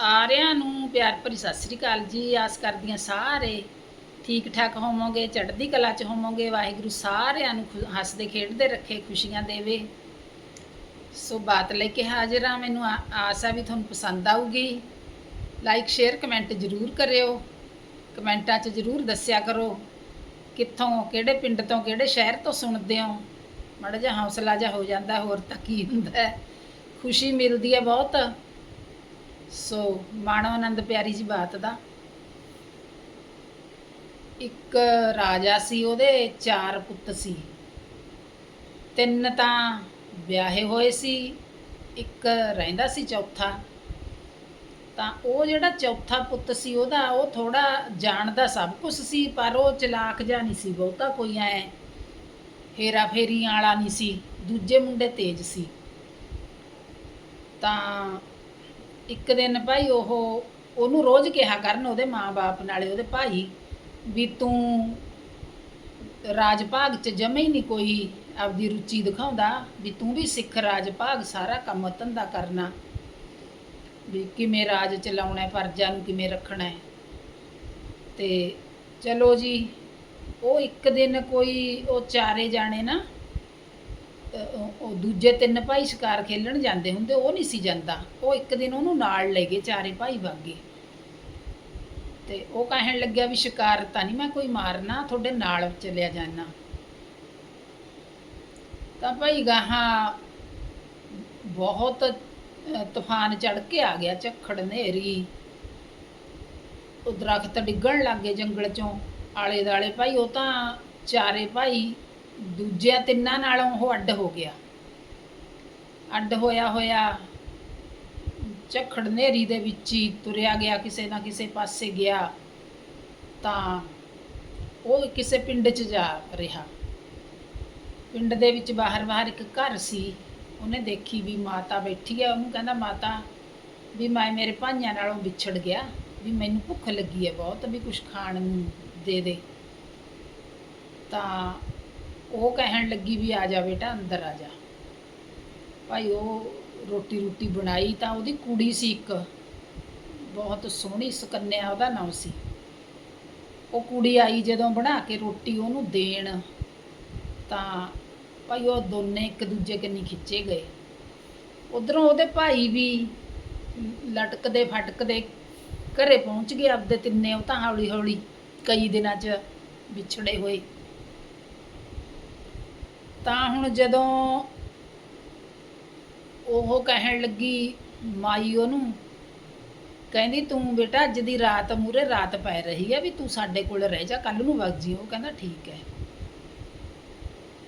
ਸਾਰਿਆਂ ਨੂੰ ਪਿਆਰ ਭਰੀ ਸਤਿ ਸ੍ਰੀ ਅਕਾਲ ਜੀ। ਆਸ ਕਰਦੀ ਹਾਂ ਸਾਰੇ ਠੀਕ ਠਾਕ ਹੋਵੋਗੇ, ਚੜ੍ਹਦੀ ਕਲਾ ਚ ਹੋਵੋਗੇ, ਵਾਹਿਗੁਰੂ ਸਾਰਿਆਂ ਨੂੰ ਖੁ- ਹੱਸਦੇ, ਖੇਡਦੇ ਰੱਖੇ, ਖੁਸ਼ੀਆਂ ਦੇਵੇ। ਸੋ ਬਾਤ ਲੈ ਕੇ ਹਾਜ਼ਰ ਹਾਂ। ਮੈਨੂੰ ਆ- ਆਸ ਆ ਵੀ ਤੁਹਾਨੂੰ ਪਸੰਦ ਆਊਗੀ। ਲਾਈਕ ਸ਼ੇਅਰ ਕਮੈਂਟ ਜ਼ਰੂਰ ਕਰਿਓ। ਕਮੈਂਟਾਂ 'ਚ ਜ਼ਰੂਰ ਦੱਸਿਆ ਕਰੋ ਕਿੱਥੋਂ, ਕਿਹੜੇ ਪਿੰਡ ਤੋਂ, ਕਿਹੜੇ ਸ਼ਹਿਰ ਤੋਂ ਸੁਣਦੇ ਹੋ। ਮਾੜਾ ਜਿਹਾ ਹੌਸਲਾ ਜਿਹਾ ਹੋ ਜਾਂਦਾ, ਹੋਰ ਤਾਂ ਕੀ ਹੁੰਦਾ। ਖੁਸ਼ੀ ਮਿਲਦੀ ਹੈ ਬਹੁਤ। ਸੋ ਮਾਣੋ ਆਨੰਦ ਪਿਆਰੀ ਜੀ ਬਾਤ ਦਾ। ਇੱਕ ਰਾਜਾ ਸੀ, ਉਹਦੇ ਚਾਰ ਪੁੱਤ ਸੀ। ਤਿੰਨ ਤਾਂ ਵਿਆਹੇ ਹੋਏ ਸੀ, ਇੱਕ ਰਹਿੰਦਾ ਸੀ ਚੌਥਾ। ਤਾਂ ਉਹ ਜਿਹੜਾ ਚੌਥਾ ਪੁੱਤ ਸੀ, ਉਹਦਾ ਉਹ ਥੋੜਾ ਜਾਣਦਾ ਸਭ ਕੁਝ ਸੀ, ਪਰ ਉਹ ਚਲਾਕ ਜਿਹਾ ਨਹੀਂ ਸੀ, ਬਹੁਤਾ ਕੋਈ ਐ ਹੇਰਾ ਫੇਰੀ ਵਾਲਾ ਨਹੀਂ ਸੀ, ਦੂਜੇ ਮੁੰਡੇ ਤੇਜ਼ ਸੀ। ਤਾਂ ਇੱਕ ਦਿਨ ਭਾਈ ਉਹ, ਉਹਨੂੰ ਰੋਜ਼ ਕਿਹਾ ਕਰਨ ਉਹਦੇ ਮਾਂ-ਬਾਪ ਨਾਲੇ ਉਹਦੇ ਭਾਈ ਵੀ ਤੂੰ ਰਾਜ ਭਾਗ ਚ ਜਮੇ ਹੀ ਨਹੀਂ ਕੋਈ ਆਪਦੀ ਰੁਚੀ ਦਿਖਾਉਂਦਾ, ਵੀ ਤੂੰ ਵੀ ਸਿੱਖ ਰਾਜ ਭਾਗ ਸਾਰਾ ਕੰਮ ਧੰਦਾ ਕਰਨਾ, ਵੀ ਕਿਵੇਂ ਰਾਜ ਚਲਾਉਣਾ ਹੈ ਪਰਜਾ ਨੂੰ ਕਿਵੇਂ ਰੱਖਣਾ ਹੈ। ਤੇ ਚਲੋ ਜੀ, ਉਹ ਇੱਕ ਦਿਨ ਕੋਈ ਉਹ ਚਾਰੇ ਜਾਣੇ ਨਾ ਉਹ ਦੂਜੇ ਤਿੰਨ ਭਾਈ ਸ਼ਿਕਾਰ ਖੇਲਣ ਜਾਂਦੇ ਹੁੰਦੇ, ਉਹ ਨਹੀਂ ਸੀ ਜਾਂਦਾ। ਉਹ ਇੱਕ ਦਿਨ ਉਹਨੂੰ ਨਾਲ ਲੈ ਗਏ ਚਾਰੇ ਭਾਈ ਵਾਗੇ। ਤੇ ਉਹ ਕਹਿਣ ਲੱਗਿਆ ਵੀ ਸ਼ਿਕਾਰ ਤਾਂ ਨਹੀਂ, ਮੈਂ ਕੋਈ ਮਾਰਨਾ, ਤੁਹਾਡੇ ਨਾਲ ਚੱਲਿਆ ਜਾਣਾ ਤਾਂ ਭਾਈ ਗਾਹਾਂ ਬਹੁਤ ਤੂਫਾਨ ਚੜ ਕੇ ਆ ਗਿਆ, ਝੱਖੜ ਹਨੇਰੀ। ਉਹ ਦਰਖਤ ਡਿੱਗਣ ਲੱਗੇ ਜੰਗਲ ਚੋਂ। ਆਲੇ ਦਾਲੇ ਭਾਈ, ਉਹ ਤਾਂ ਚਾਰੇ ਭਾਈ ਦੂਜਿਆਂ ਤਿੰਨਾਂ ਨਾਲੋਂ ਉਹ ਅੱਡ ਹੋ ਗਿਆ। ਅੱਡ ਹੋਇਆ ਹੋਇਆ ਝੱਖੜ ਹਨੇਰੀ ਦੇ ਵਿੱਚ ਹੀ ਤੁਰਿਆ ਗਿਆ, ਕਿਸੇ ਨਾ ਕਿਸੇ ਪਾਸੇ ਗਿਆ ਤਾਂ ਉਹ ਕਿਸੇ ਪਿੰਡ 'ਚ ਜਾ ਰਿਹਾ। ਪਿੰਡ ਦੇ ਵਿੱਚ ਬਾਹਰ ਬਾਹਰ ਇੱਕ ਘਰ ਸੀ, ਉਹਨੇ ਦੇਖੀ ਵੀ ਮਾਤਾ ਬੈਠੀ ਹੈ ਉਹਨੂੰ ਕਹਿੰਦਾ, ਮਾਤਾ, ਵੀ ਮੈਂ ਮੇਰੇ ਭਾਈਆਂ ਨਾਲੋਂ ਵਿਛੜ ਗਿਆ, ਵੀ ਮੈਨੂੰ ਭੁੱਖ ਲੱਗੀ ਹੈ ਬਹੁਤ, ਵੀ ਕੁਝ ਖਾਣ ਨੂੰ ਦੇ ਦੇ। ਤਾਂ ਉਹ ਕਹਿਣ ਲੱਗੀ ਵੀ ਆ ਜਾ ਬੇਟਾ, ਅੰਦਰ ਆ ਜਾ। ਭਾਈ ਉਹ ਰੋਟੀ ਰੋਟੀ ਬਣਾਈ ਤਾਂ ਉਹਦੀ ਕੁੜੀ ਸੀ ਇੱਕ। ਬਹੁਤ ਸੋਹਣੀ, ਸੁਕੰਨਿਆ ਉਹਦਾ ਨਾਮ ਸੀ। ਉਹ ਕੁੜੀ ਆਈ ਜਦੋਂ ਬਣਾ ਕੇ ਰੋਟੀ ਉਹਨੂੰ ਦੇਣ, ਤਾਂ ਭਾਈ ਉਹ ਦੋਨੇ ਇੱਕ ਦੂਜੇ ਕੰਨੀ ਖਿੱਚੇ ਗਏ। ਉਧਰੋਂ ਉਹਦੇ ਭਾਈ ਵੀ ਲਟਕਦੇ ਫਟਕਦੇ ਘਰੇ ਪਹੁੰਚ ਗਏ ਆਪਦੇ ਤਿੰਨੇ, ਉਹ ਤਾਂ ਹੌਲੀ ਹੌਲੀ ਕਈ ਦਿਨਾਂ 'ਚ ਵਿਛੜੇ ਹੋਏ। ਤਾਂ ਹੁਣ ਜਦੋਂ ਉਹ ਕਹਿਣ ਲੱਗੀ ਮਾਈ ਉਹਨੂੰ, ਕਹਿੰਦੀ ਤੂੰ ਬੇਟਾ ਅੱਜ ਦੀ ਰਾਤ ਮੂਰੇ ਰਾਤ ਪੈ ਰਹੀ ਹੈ ਵੀ ਤੂੰ ਸਾਡੇ ਕੋਲ ਰਹਿ ਜਾ ਕੱਲ ਨੂੰ ਵਗ ਜੀ ਉਹ ਕਹਿੰਦਾ ਠੀਕ ਹੈ।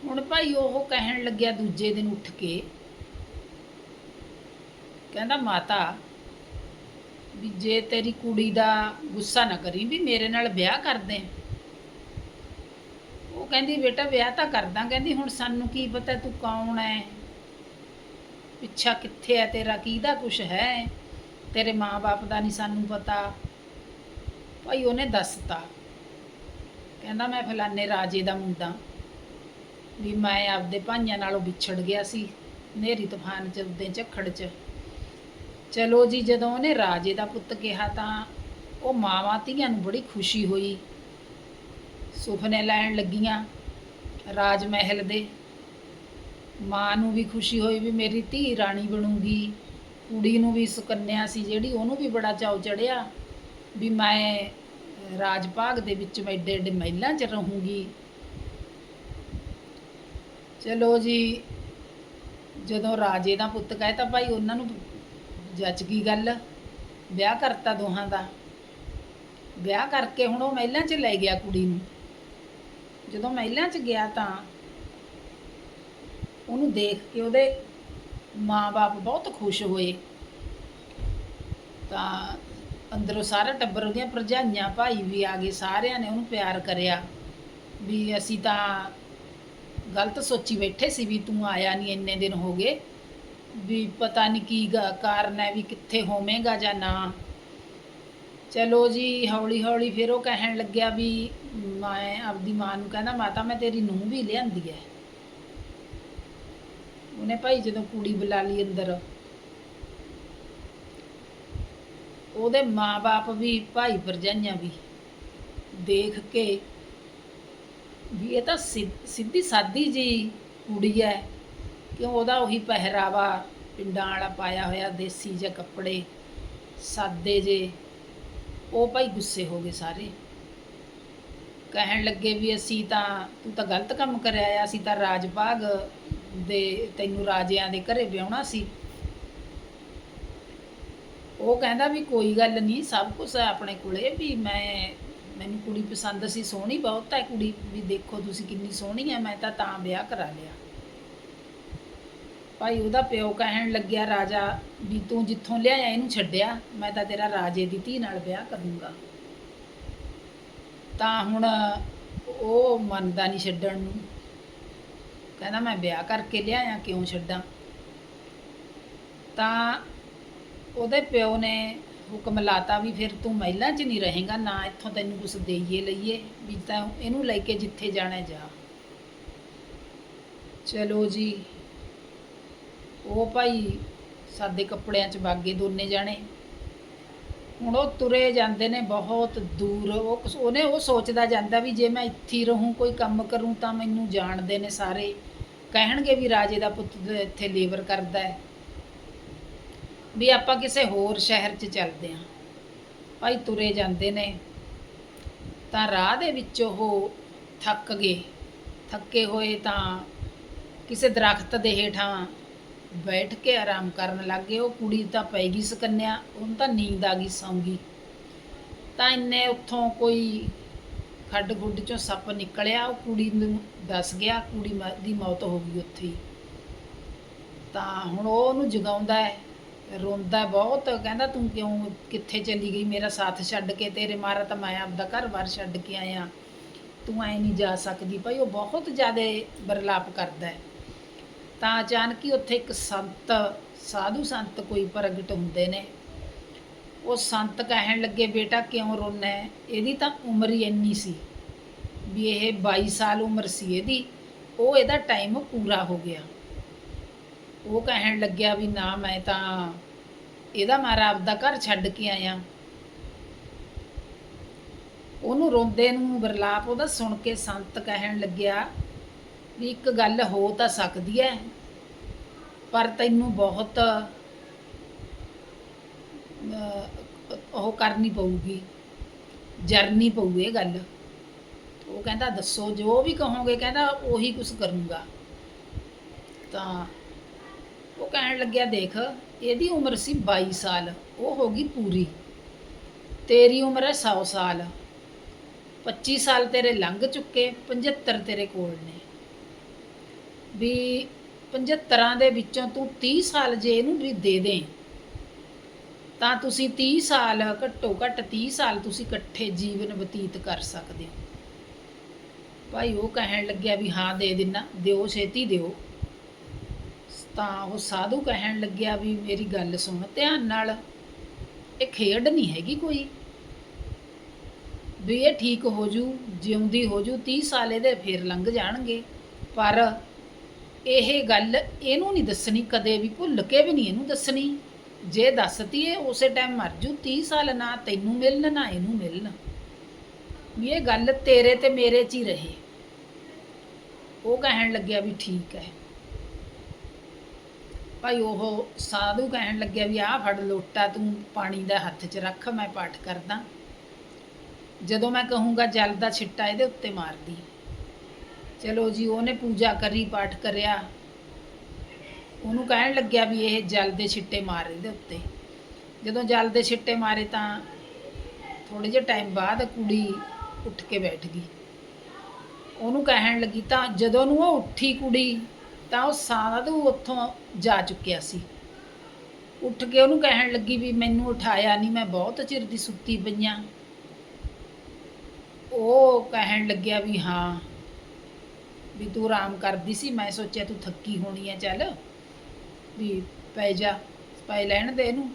ਹੁਣ ਭਾਈ ਉਹ ਕਹਿਣ ਲੱਗਿਆ ਦੂਜੇ ਦਿਨ ਉੱਠ ਕੇ, ਕਹਿੰਦਾ ਮਾਤਾ, ਵੀ ਜੇ ਤੇਰੀ ਕੁੜੀ ਦਾ ਗੁੱਸਾ ਨਾ ਕਰੀ ਵੀ ਮੇਰੇ ਨਾਲ ਵਿਆਹ ਕਰਦੇ ਉਹ ਕਹਿੰਦੀ, ਬੇਟਾ ਵਿਆਹ ਤਾਂ ਕਰਦਾ ਕਹਿੰਦੀ, ਹੁਣ ਸਾਨੂੰ ਕੀ ਪਤਾ ਤੂੰ ਕੌਣ ਹੈ ਪਿੱਛਾ ਕਿੱਥੇ ਹੈ ਤੇਰਾ? ਕਿਹਦਾ ਕੁਛ ਹੈ? ਤੇਰੇ ਮਾਂ-ਬਾਪ ਦਾ ਨਹੀਂ ਸਾਨੂੰ ਪਤਾ। ਭਾਈ, ਉਹਨੇ ਦੱਸਤਾ। ਕਹਿੰਦਾ, ਮੈਂ ਫਲਾਣੇ ਰਾਜੇ ਦਾ ਮੁੰਡਾ। ਵੀ ਮੈਂ ਆਪਦੇ ਭਾਈਆਂ ਨਾਲੋਂ ਵਿਛੜ ਗਿਆ ਸੀ ਨੇਰੀ ਤੂਫਾਨ ਚ, ਉਦੋਂ ਝੱਖੜ ਚ। ਚਲੋ ਜੀ, ਜਦੋਂ ਉਹਨੇ ਰਾਜੇ ਦਾ ਪੁੱਤ ਕਿਹਾ ਤਾਂ ਉਹ ਮਾਵਾਂ ਧੀਆਂ ਨੂੰ ਬੜੀ ਖੁਸ਼ੀ ਹੋਈ। ਸੁਪਨੇ ਲੈਣ ਲੱਗੀਆਂ ਰਾਜ ਮਹਿਲ ਦੇ। ਮਾਂ ਨੂੰ ਵੀ ਖੁਸ਼ੀ ਹੋਈ ਵੀ ਮੇਰੀ ਧੀ ਰਾਣੀ ਬਣੂਗੀ। ਕੁੜੀ ਨੂੰ ਵੀ ਸੁਕੰਨਿਆ ਸੀ ਜਿਹੜੀ ਉਹਨੂੰ ਵੀ ਬੜਾ ਚਾਉ ਚੜਿਆ ਵੀ ਮੈਂ ਰਾਜ ਭਾਗ ਦੇ ਵਿੱਚ ਮੈਂ ਏਡੇ ਏਡੇ ਮਹਿਲਾਂ 'ਚ ਰਹੂੰਗੀ। ਚਲੋ ਜੀ, ਜਦੋਂ ਰਾਜੇ ਦਾ ਪੁੱਤ ਕਹੇ ਤਾਂ ਭਾਈ ਉਹਨਾਂ ਨੂੰ ਜੱਜ ਗਈ ਗੱਲ? ਵਿਆਹ ਕਰਤਾ ਦੋਹਾਂ ਦਾ। ਵਿਆਹ ਕਰਕੇ ਹੁਣ ਉਹ ਮਹਿਲਾਂ 'ਚ ਲੈ ਗਿਆ ਕੁੜੀ ਨੂੰ। ਜਦੋਂ ਮਹਿਲਾਂ 'ਚ ਗਿਆ ਤਾਂ ਉਹਨੂੰ ਦੇਖ ਕੇ ਉਹਦੇ ਮਾਂ-ਬਾਪ ਬਹੁਤ ਖੁਸ਼ ਹੋਏ। ਤਾਂ ਅੰਦਰੋਂ ਸਾਰਾ ਟੱਬਰ ਉਹਦੀਆਂ ਭਰਜਾਈਆਂ, ਭਾਈ ਵੀ ਆ ਗਏ, ਸਾਰਿਆਂ ਨੇ ਉਹਨੂੰ ਪਿਆਰ ਕਰਿਆ ਵੀ ਅਸੀਂ ਤਾਂ ਗਲਤ ਸੋਚੀ ਬੈਠੇ ਸੀ ਵੀ ਤੂੰ ਆਇਆ ਨਹੀਂ ਇੰਨੇ ਦਿਨ ਹੋ ਗਏ ਵੀ ਪਤਾ ਨਹੀਂ ਕੀ ਗ- ਕਾਰਨ ਹੈ ਵੀ ਕਿੱਥੇ ਹੋਵੇਂਗਾ ਜਾਂ ਨਾ। ਚਲੋ ਜੀ, ਹੌਲੀ ਹੌਲੀ ਫਿਰ ਉਹ ਕਹਿਣ ਲੱਗਿਆ ਵੀ ਮੈਂ ਆਪਦੀ ਮਾਂ ਨੂੰ ਕਹਿੰਦਾ, ਮਾਤਾ, ਮੈਂ ਤੇਰੀ ਨੂੰਹ ਵੀ ਲਿਆਂਦੀ ਹੈ ਉਹਨੇ ਭਾਈ ਜਦੋਂ ਕੁੜੀ ਬੁਲਾ ਲਈ ਅੰਦਰ, ਉਹਦੇ ਮਾਪੇ ਵੀ, ਭਾਈ ਭਰਜਾਈਆਂ ਵੀ ਦੇਖ ਕੇ ਵੀ ਇਹ ਤਾਂ ਸਿ- ਸਿੱਧੀ ਸਾਦੀ ਜੀ ਕੁੜੀ ਹੈ ਕਿਉਂ ਉਹਦਾ ਉਹੀ ਪਹਿਰਾਵਾ ਪਿੰਡਾਂ ਵਾਲਾ ਪਾਇਆ ਹੋਇਆ, ਦੇਸੀ ਜਿਹੇ ਕੱਪੜੇ, ਸਾਦੇ ਜੇ। ਉਹ ਭਾਈ ਗੁੱਸੇ ਹੋ ਗਏ ਸਾਰੇ। ਕਹਿਣ ਲੱਗੇ ਵੀ ਅਸੀਂ ਤਾਂ, ਤੂੰ ਤਾਂ ਗਲਤ ਕੰਮ ਕਰਿਆ ਆ, ਅਸੀਂ ਤਾਂ ਰਾਜ ਭਾਗ ਦੇ, ਤੈਨੂੰ ਰਾਜਿਆਂ ਦੇ ਘਰੇ ਵਿਆਹਣਾ ਸੀ। ਉਹ ਕਹਿੰਦਾ ਵੀ ਕੋਈ ਗੱਲ ਨਹੀਂ, ਸਭ ਕੁਝ ਹੈ ਆਪਣੇ ਕੋਲੇ ਵੀ ਮੈਂ, ਮੈਨੂੰ ਕੁੜੀ ਪਸੰਦ ਸੀ, ਸੋਹਣੀ ਬਹੁਤ ਹੈ ਕੁੜੀ, ਵੀ ਦੇਖੋ ਤੁਸੀਂ ਕਿੰਨੀ ਸੋਹਣੀ ਹੈ ਮੈਂ ਤਾਂ ਤਾਂ ਵਿਆਹ ਕਰਾ ਲਿਆ। ਭਾਈ ਉਹਦਾ ਪਿਓ ਕਹਿਣ ਲੱਗਿਆ, ਰਾਜਾ, ਵੀ ਤੂੰ ਜਿੱਥੋਂ ਲਿਆਇਆ, ਇਹਨੂੰ ਛੱਡਿਆ, ਮੈਂ ਤਾਂ ਤੇਰਾ ਰਾਜੇ ਦੀ ਧੀ ਨਾਲ ਵਿਆਹ ਕਰੂੰਗਾ। ਤਾਂ ਹੁਣ ਉਹ ਮੰਨਦਾ ਨਹੀਂ ਛੱਡਣ ਨੂੰ। ਕਹਿੰਦਾ, ਮੈਂ ਵਿਆਹ ਕਰਕੇ ਲਿਆਇਆ, ਕਿਉਂ ਛੱਡਾਂ? ਤਾਂ ਉਹਦੇ ਪਿਓ ਨੇ ਹੁਕਮ ਲਾਤਾ ਵੀ ਫਿਰ ਤੂੰ ਮਹਿਲਾਂ 'ਚ ਨਹੀਂ ਰਹੇਗਾ, ਨਾ ਇੱਥੋਂ ਤੈਨੂੰ ਕੁਝ ਦੇਈਏ, ਲਈਏ, ਵੀ ਤਾਂ ਇਹਨੂੰ ਲੈ ਕੇ ਜਿੱਥੇ ਜਾਣਾ ਜਾ। ਚਲੋ ਜੀ ਉਹ ਭਾਈ ਸਾਦੇ ਕੱਪੜਿਆਂ 'ਚ ਬਾਗੇ ਦੋਨੇ ਜਾਣੇ। ਹੁਣ ਉਹ ਤੁਰੇ ਜਾਂਦੇ ਨੇ ਬਹੁਤ ਦੂਰ। ਉਹ ਉਹਨੇ ਉਹ ਸੋਚਦਾ ਜਾਂਦਾ ਵੀ ਜੇ ਮੈਂ ਇੱਥੇ ਹੀ ਰਹੂੰ, ਕੋਈ ਕੰਮ ਕਰੂੰ ਤਾਂ ਮੈਨੂੰ ਜਾਣਦੇ ਨੇ ਸਾਰੇ। ਕਹਿਣਗੇ ਵੀ ਰਾਜੇ ਦਾ ਪੁੱਤ ਇੱਥੇ ਲੇਬਰ ਕਰਦਾ ਹੈ। ਵੀ ਆਪਾਂ ਕਿਸੇ ਹੋਰ ਸ਼ਹਿਰ 'ਚ ਚੱਲਦੇ ਹਾਂ। ਭਾਈ ਤੁਰੇ ਜਾਂਦੇ ਨੇ। ਤਾਂ ਰਾਹ ਦੇ ਵਿੱਚ ਉਹ ਥੱਕ ਗਏ। ਥੱਕੇ ਹੋਏ ਤਾਂ ਕਿਸੇ ਦਰਖਤ ਦੇ ਹੇਠਾਂ ਬੈਠ ਕੇ ਆਰਾਮ ਕਰਨ ਲੱਗ ਗਏ, ਉਹ ਕੁੜੀ ਤਾਂ ਪੈ ਗਈ ਸਕੰਨਿਆ ਉਹਨੂੰ ਤਾਂ ਨੀਂਦ ਆ ਗਈ ਸੌਂਗੀ। ਤਾਂ ਇੰਨੇ ਉੱਥੋਂ ਕੋਈ ਖੱਡ ਖੁੱਡ ਚੋਂ ਸੱਪ ਨਿਕਲਿਆ, ਉਹ ਕੁੜੀ ਨੂੰ ਦੱਸ ਗਿਆ, ਕੁੜੀ ਮ- ਦੀ ਮੌਤ ਹੋ ਗਈ ਉੱਥੇ ਹੀ। ਤਾਂ ਹੁਣ ਉਹ ਉਹਨੂੰ ਜਗਾਉਂਦਾ ਹੈ, ਰੋਂਦਾ ਬਹੁਤ, ਕਹਿੰਦਾ ਤੂੰ ਕਿਉਂ ਕਿੱਥੇ ਚਲੀ ਗਈ? ਮੇਰਾ ਸਾਥ ਛੱਡ ਕੇ, ਤੇਰੇ ਮਾਰਾ ਤਾਂ ਮੈਂ ਆਪਦਾ ਘਰ-ਬਾਰ ਛੱਡ ਕੇ ਆਇਆ। ਤੂੰ ਐ ਨਹੀਂ ਜਾ ਸਕਦੀ, ਭਾਈ ਉਹ ਬਹੁਤ ਜ਼ਿਆਦਾ ਬਰਲਾਪ ਕਰਦਾ ਹੈ। ਤਾਂ ਅਚਾਨਕ ਹੀ ਉੱਥੇ ਇੱਕ ਸੰਤ, ਸਾਧੂ ਸੰਤ ਕੋਈ ਪ੍ਰਗਟ ਹੁੰਦੇ ਨੇ। ਉਹ ਸੰਤ ਕਹਿਣ ਲੱਗੇ, ਬੇਟਾ, ਕਿਉਂ ਰੋਣਾ ਇਹਦੀ ਤਾਂ ਉਮਰ ਹੀ ਇੰਨੀ ਸੀ ਵੀ ਇਹ 22 ਸਾਲ ਉਮਰ ਸੀ ਇਹਦੀ। ਉਹ ਇਹਦਾ ਟਾਈਮ ਪੂਰਾ ਹੋ ਗਿਆ। ਉਹ ਕਹਿਣ ਲੱਗਿਆ ਵੀ, ਨਾ, ਮੈਂ ਤਾਂ ਇਹਦਾ ਮਾਰਾ ਆਪਦਾ ਘਰ ਛੱਡ ਕੇ ਆਇਆ। ਉਹਨੂੰ ਰੋਂਦੇ ਨੂੰ ਬਰਲਾਪ ਉਹਦਾ ਸੁਣ ਕੇ ਸੰਤ ਕਹਿਣ ਲੱਗਿਆ ਵੀ, ਇੱਕ ਗੱਲ ਹੋ ਤਾਂ ਸਕਦੀ ਹੈ। ਪਰ ਤੈਨੂੰ ਬਹੁਤ ਉਹ ਕਰਨੀ ਪਊਗੀ, ਜਰਨੀ ਪਊ ਇਹ ਗੱਲ। ਉਹ ਕਹਿੰਦਾ, ਦੱਸੋ, ਜੋ ਵੀ ਕਹੋਗੇ, ਕਹਿੰਦਾ, ਉਹੀ ਕੁਝ ਕਰੂੰਗਾ। ਤਾਂ ਉਹ ਕਹਿਣ ਲੱਗਿਆ, ਦੇਖ, ਇਹਦੀ ਉਮਰ ਸੀ 22 ਸਾਲ, ਉਹ ਹੋ ਗਈ ਪੂਰੀ। ਤੇਰੀ ਉਮਰ ਹੈ 100 ਸਾਲ। 25 ਸਾਲ ਤੇਰੇ ਲੰਘ ਚੁੱਕੇ 75 ਤੇਰੇ ਕੋਲ ਨੇ। ਵੀ 75 ਦੇ ਵਿੱਚੋਂ ਤੂੰ 30 ਸਾਲ ਜੇ ਇਹਨੂੰ ਵੀ ਦੇ ਦੇ ਤਾਂ ਤੁਸੀਂ 30 ਸਾਲ, ਘੱਟੋ ਘੱਟ 30 ਸਾਲ ਤੁਸੀਂ ਇਕੱਠੇ ਜੀਵਨ ਬਤੀਤ ਕਰ ਸਕਦੇ ਹੋ। ਭਾਈ ਉਹ ਕਹਿਣ ਲੱਗਿਆ ਵੀ ਹਾਂ, ਦੇ ਦਿਨਾ, ਦਿਓ, ਛੇਤੀ ਦਿਓ। ਤਾਂ ਉਹ ਸਾਧੂ ਕਹਿਣ ਲੱਗਿਆ ਵੀ ਮੇਰੀ ਗੱਲ ਸੁਣ, ਧਿਆਨ ਨਾਲ। ਇਹ ਖੇਡ ਨਹੀਂ ਹੈਗੀ ਕੋਈ। ਵੀ ਇਹ ਠੀਕ ਹੋ ਜੂ, ਜਿਉਂਦੀ ਹੋ ਜੂ 30 ਸਾਲ ਇਹਦੇ ਫੇਰ ਲੰਘ ਜਾਣਗੇ। ਪਰ ਇਹ ਗੱਲ ਇਹਨੂੰ ਨਹੀਂ ਦੱਸਣੀ, ਕਦੇ ਵੀ ਭੁੱਲ ਕੇ ਵੀ ਨਹੀਂ ਇਹਨੂੰ ਦੱਸਣੀ। ਜੇ ਦੱਸਤੀ ਇਹ ਉਸੇ ਟਾਈਮ ਮਰ ਜੂ 30 ਸਾਲ ਨਾ ਤੈਨੂੰ ਮਿਲਣ, ਨਾ ਇਹਨੂੰ ਮਿਲਣ। ਵੀ ਇਹ ਗੱਲ ਤੇਰੇ ਤੇ ਮੇਰੇ 'ਚ ਹੀ ਰਹੇ। ਉਹ ਕਹਿਣ ਲੱਗਿਆ ਵੀ ਠੀਕ ਹੈ। ਭਾਈ ਉਹ ਸਾਧੂ ਕਹਿਣ ਲੱਗਿਆ ਵੀ ਆਹ ਫੜ ਲੋਟਾ, ਤੂੰ ਪਾਣੀ ਦਾ ਹੱਥ 'ਚ ਰੱਖ, ਮੈਂ ਪਾਠ ਕਰਦਾ। ਜਦੋਂ ਮੈਂ ਕਹੂੰਗਾ ਜਲ ਦਾ ਛਿੱਟਾ ਇਹਦੇ ਉੱਤੇ ਮਾਰਦੀ। ਚਲੋ ਜੀ, ਉਹਨੇ ਪੂਜਾ ਕਰੀ, ਪਾਠ ਕਰਿਆ। ਉਹਨੂੰ ਕਹਿਣ ਲੱਗਿਆ ਵੀ ਇਹ ਜਲ ਦੇ ਛਿੱਟੇ ਮਾਰ ਇਹਦੇ ਉੱਤੇ। ਜਦੋਂ ਜਲ ਦੇ ਛਿੱਟੇ ਮਾਰੇ ਤਾਂ ਥੋੜੇ ਜਿਹੇ ਟਾਈਮ ਬਾਅਦ ਕੁੜੀ ਉੱਠ ਕੇ ਬੈਠ ਗਈ। ਉਹਨੂੰ ਕਹਿਣ ਲੱਗੀ ਤਾਂ ਜਦੋਂ ਨੂੰ ਉਹ ਉੱਠੀ ਕੁੜੀ, ਤਾਂ ਉਹ ਸਾਧੂ ਉੱਥੋਂ ਜਾ ਚੁੱਕਿਆ ਸੀ। ਉੱਠ ਕੇ ਉਹਨੂੰ ਕਹਿਣ ਲੱਗੀ ਵੀ ਮੈਨੂੰ ਉਠਾਇਆ ਨਹੀਂ, ਮੈਂ ਬਹੁਤ ਚਿਰ ਦੀ ਸੁੱਤੀ ਪਈਆਂ ਉਹ ਕਹਿਣ ਲੱਗਿਆ ਵੀ ਹਾਂ ਵੀ ਤੂੰ ਆਰਾਮ ਕਰਦੀ ਸੀ, ਮੈਂ ਸੋਚਿਆ ਤੂੰ ਥੱਕੀ ਹੋਣੀ ਹੈ ਚੱਲ। ਵੀ ਪੈ ਜਾ ਪੈ ਲੈਣ ਦੇ ਇਹਨੂੰ।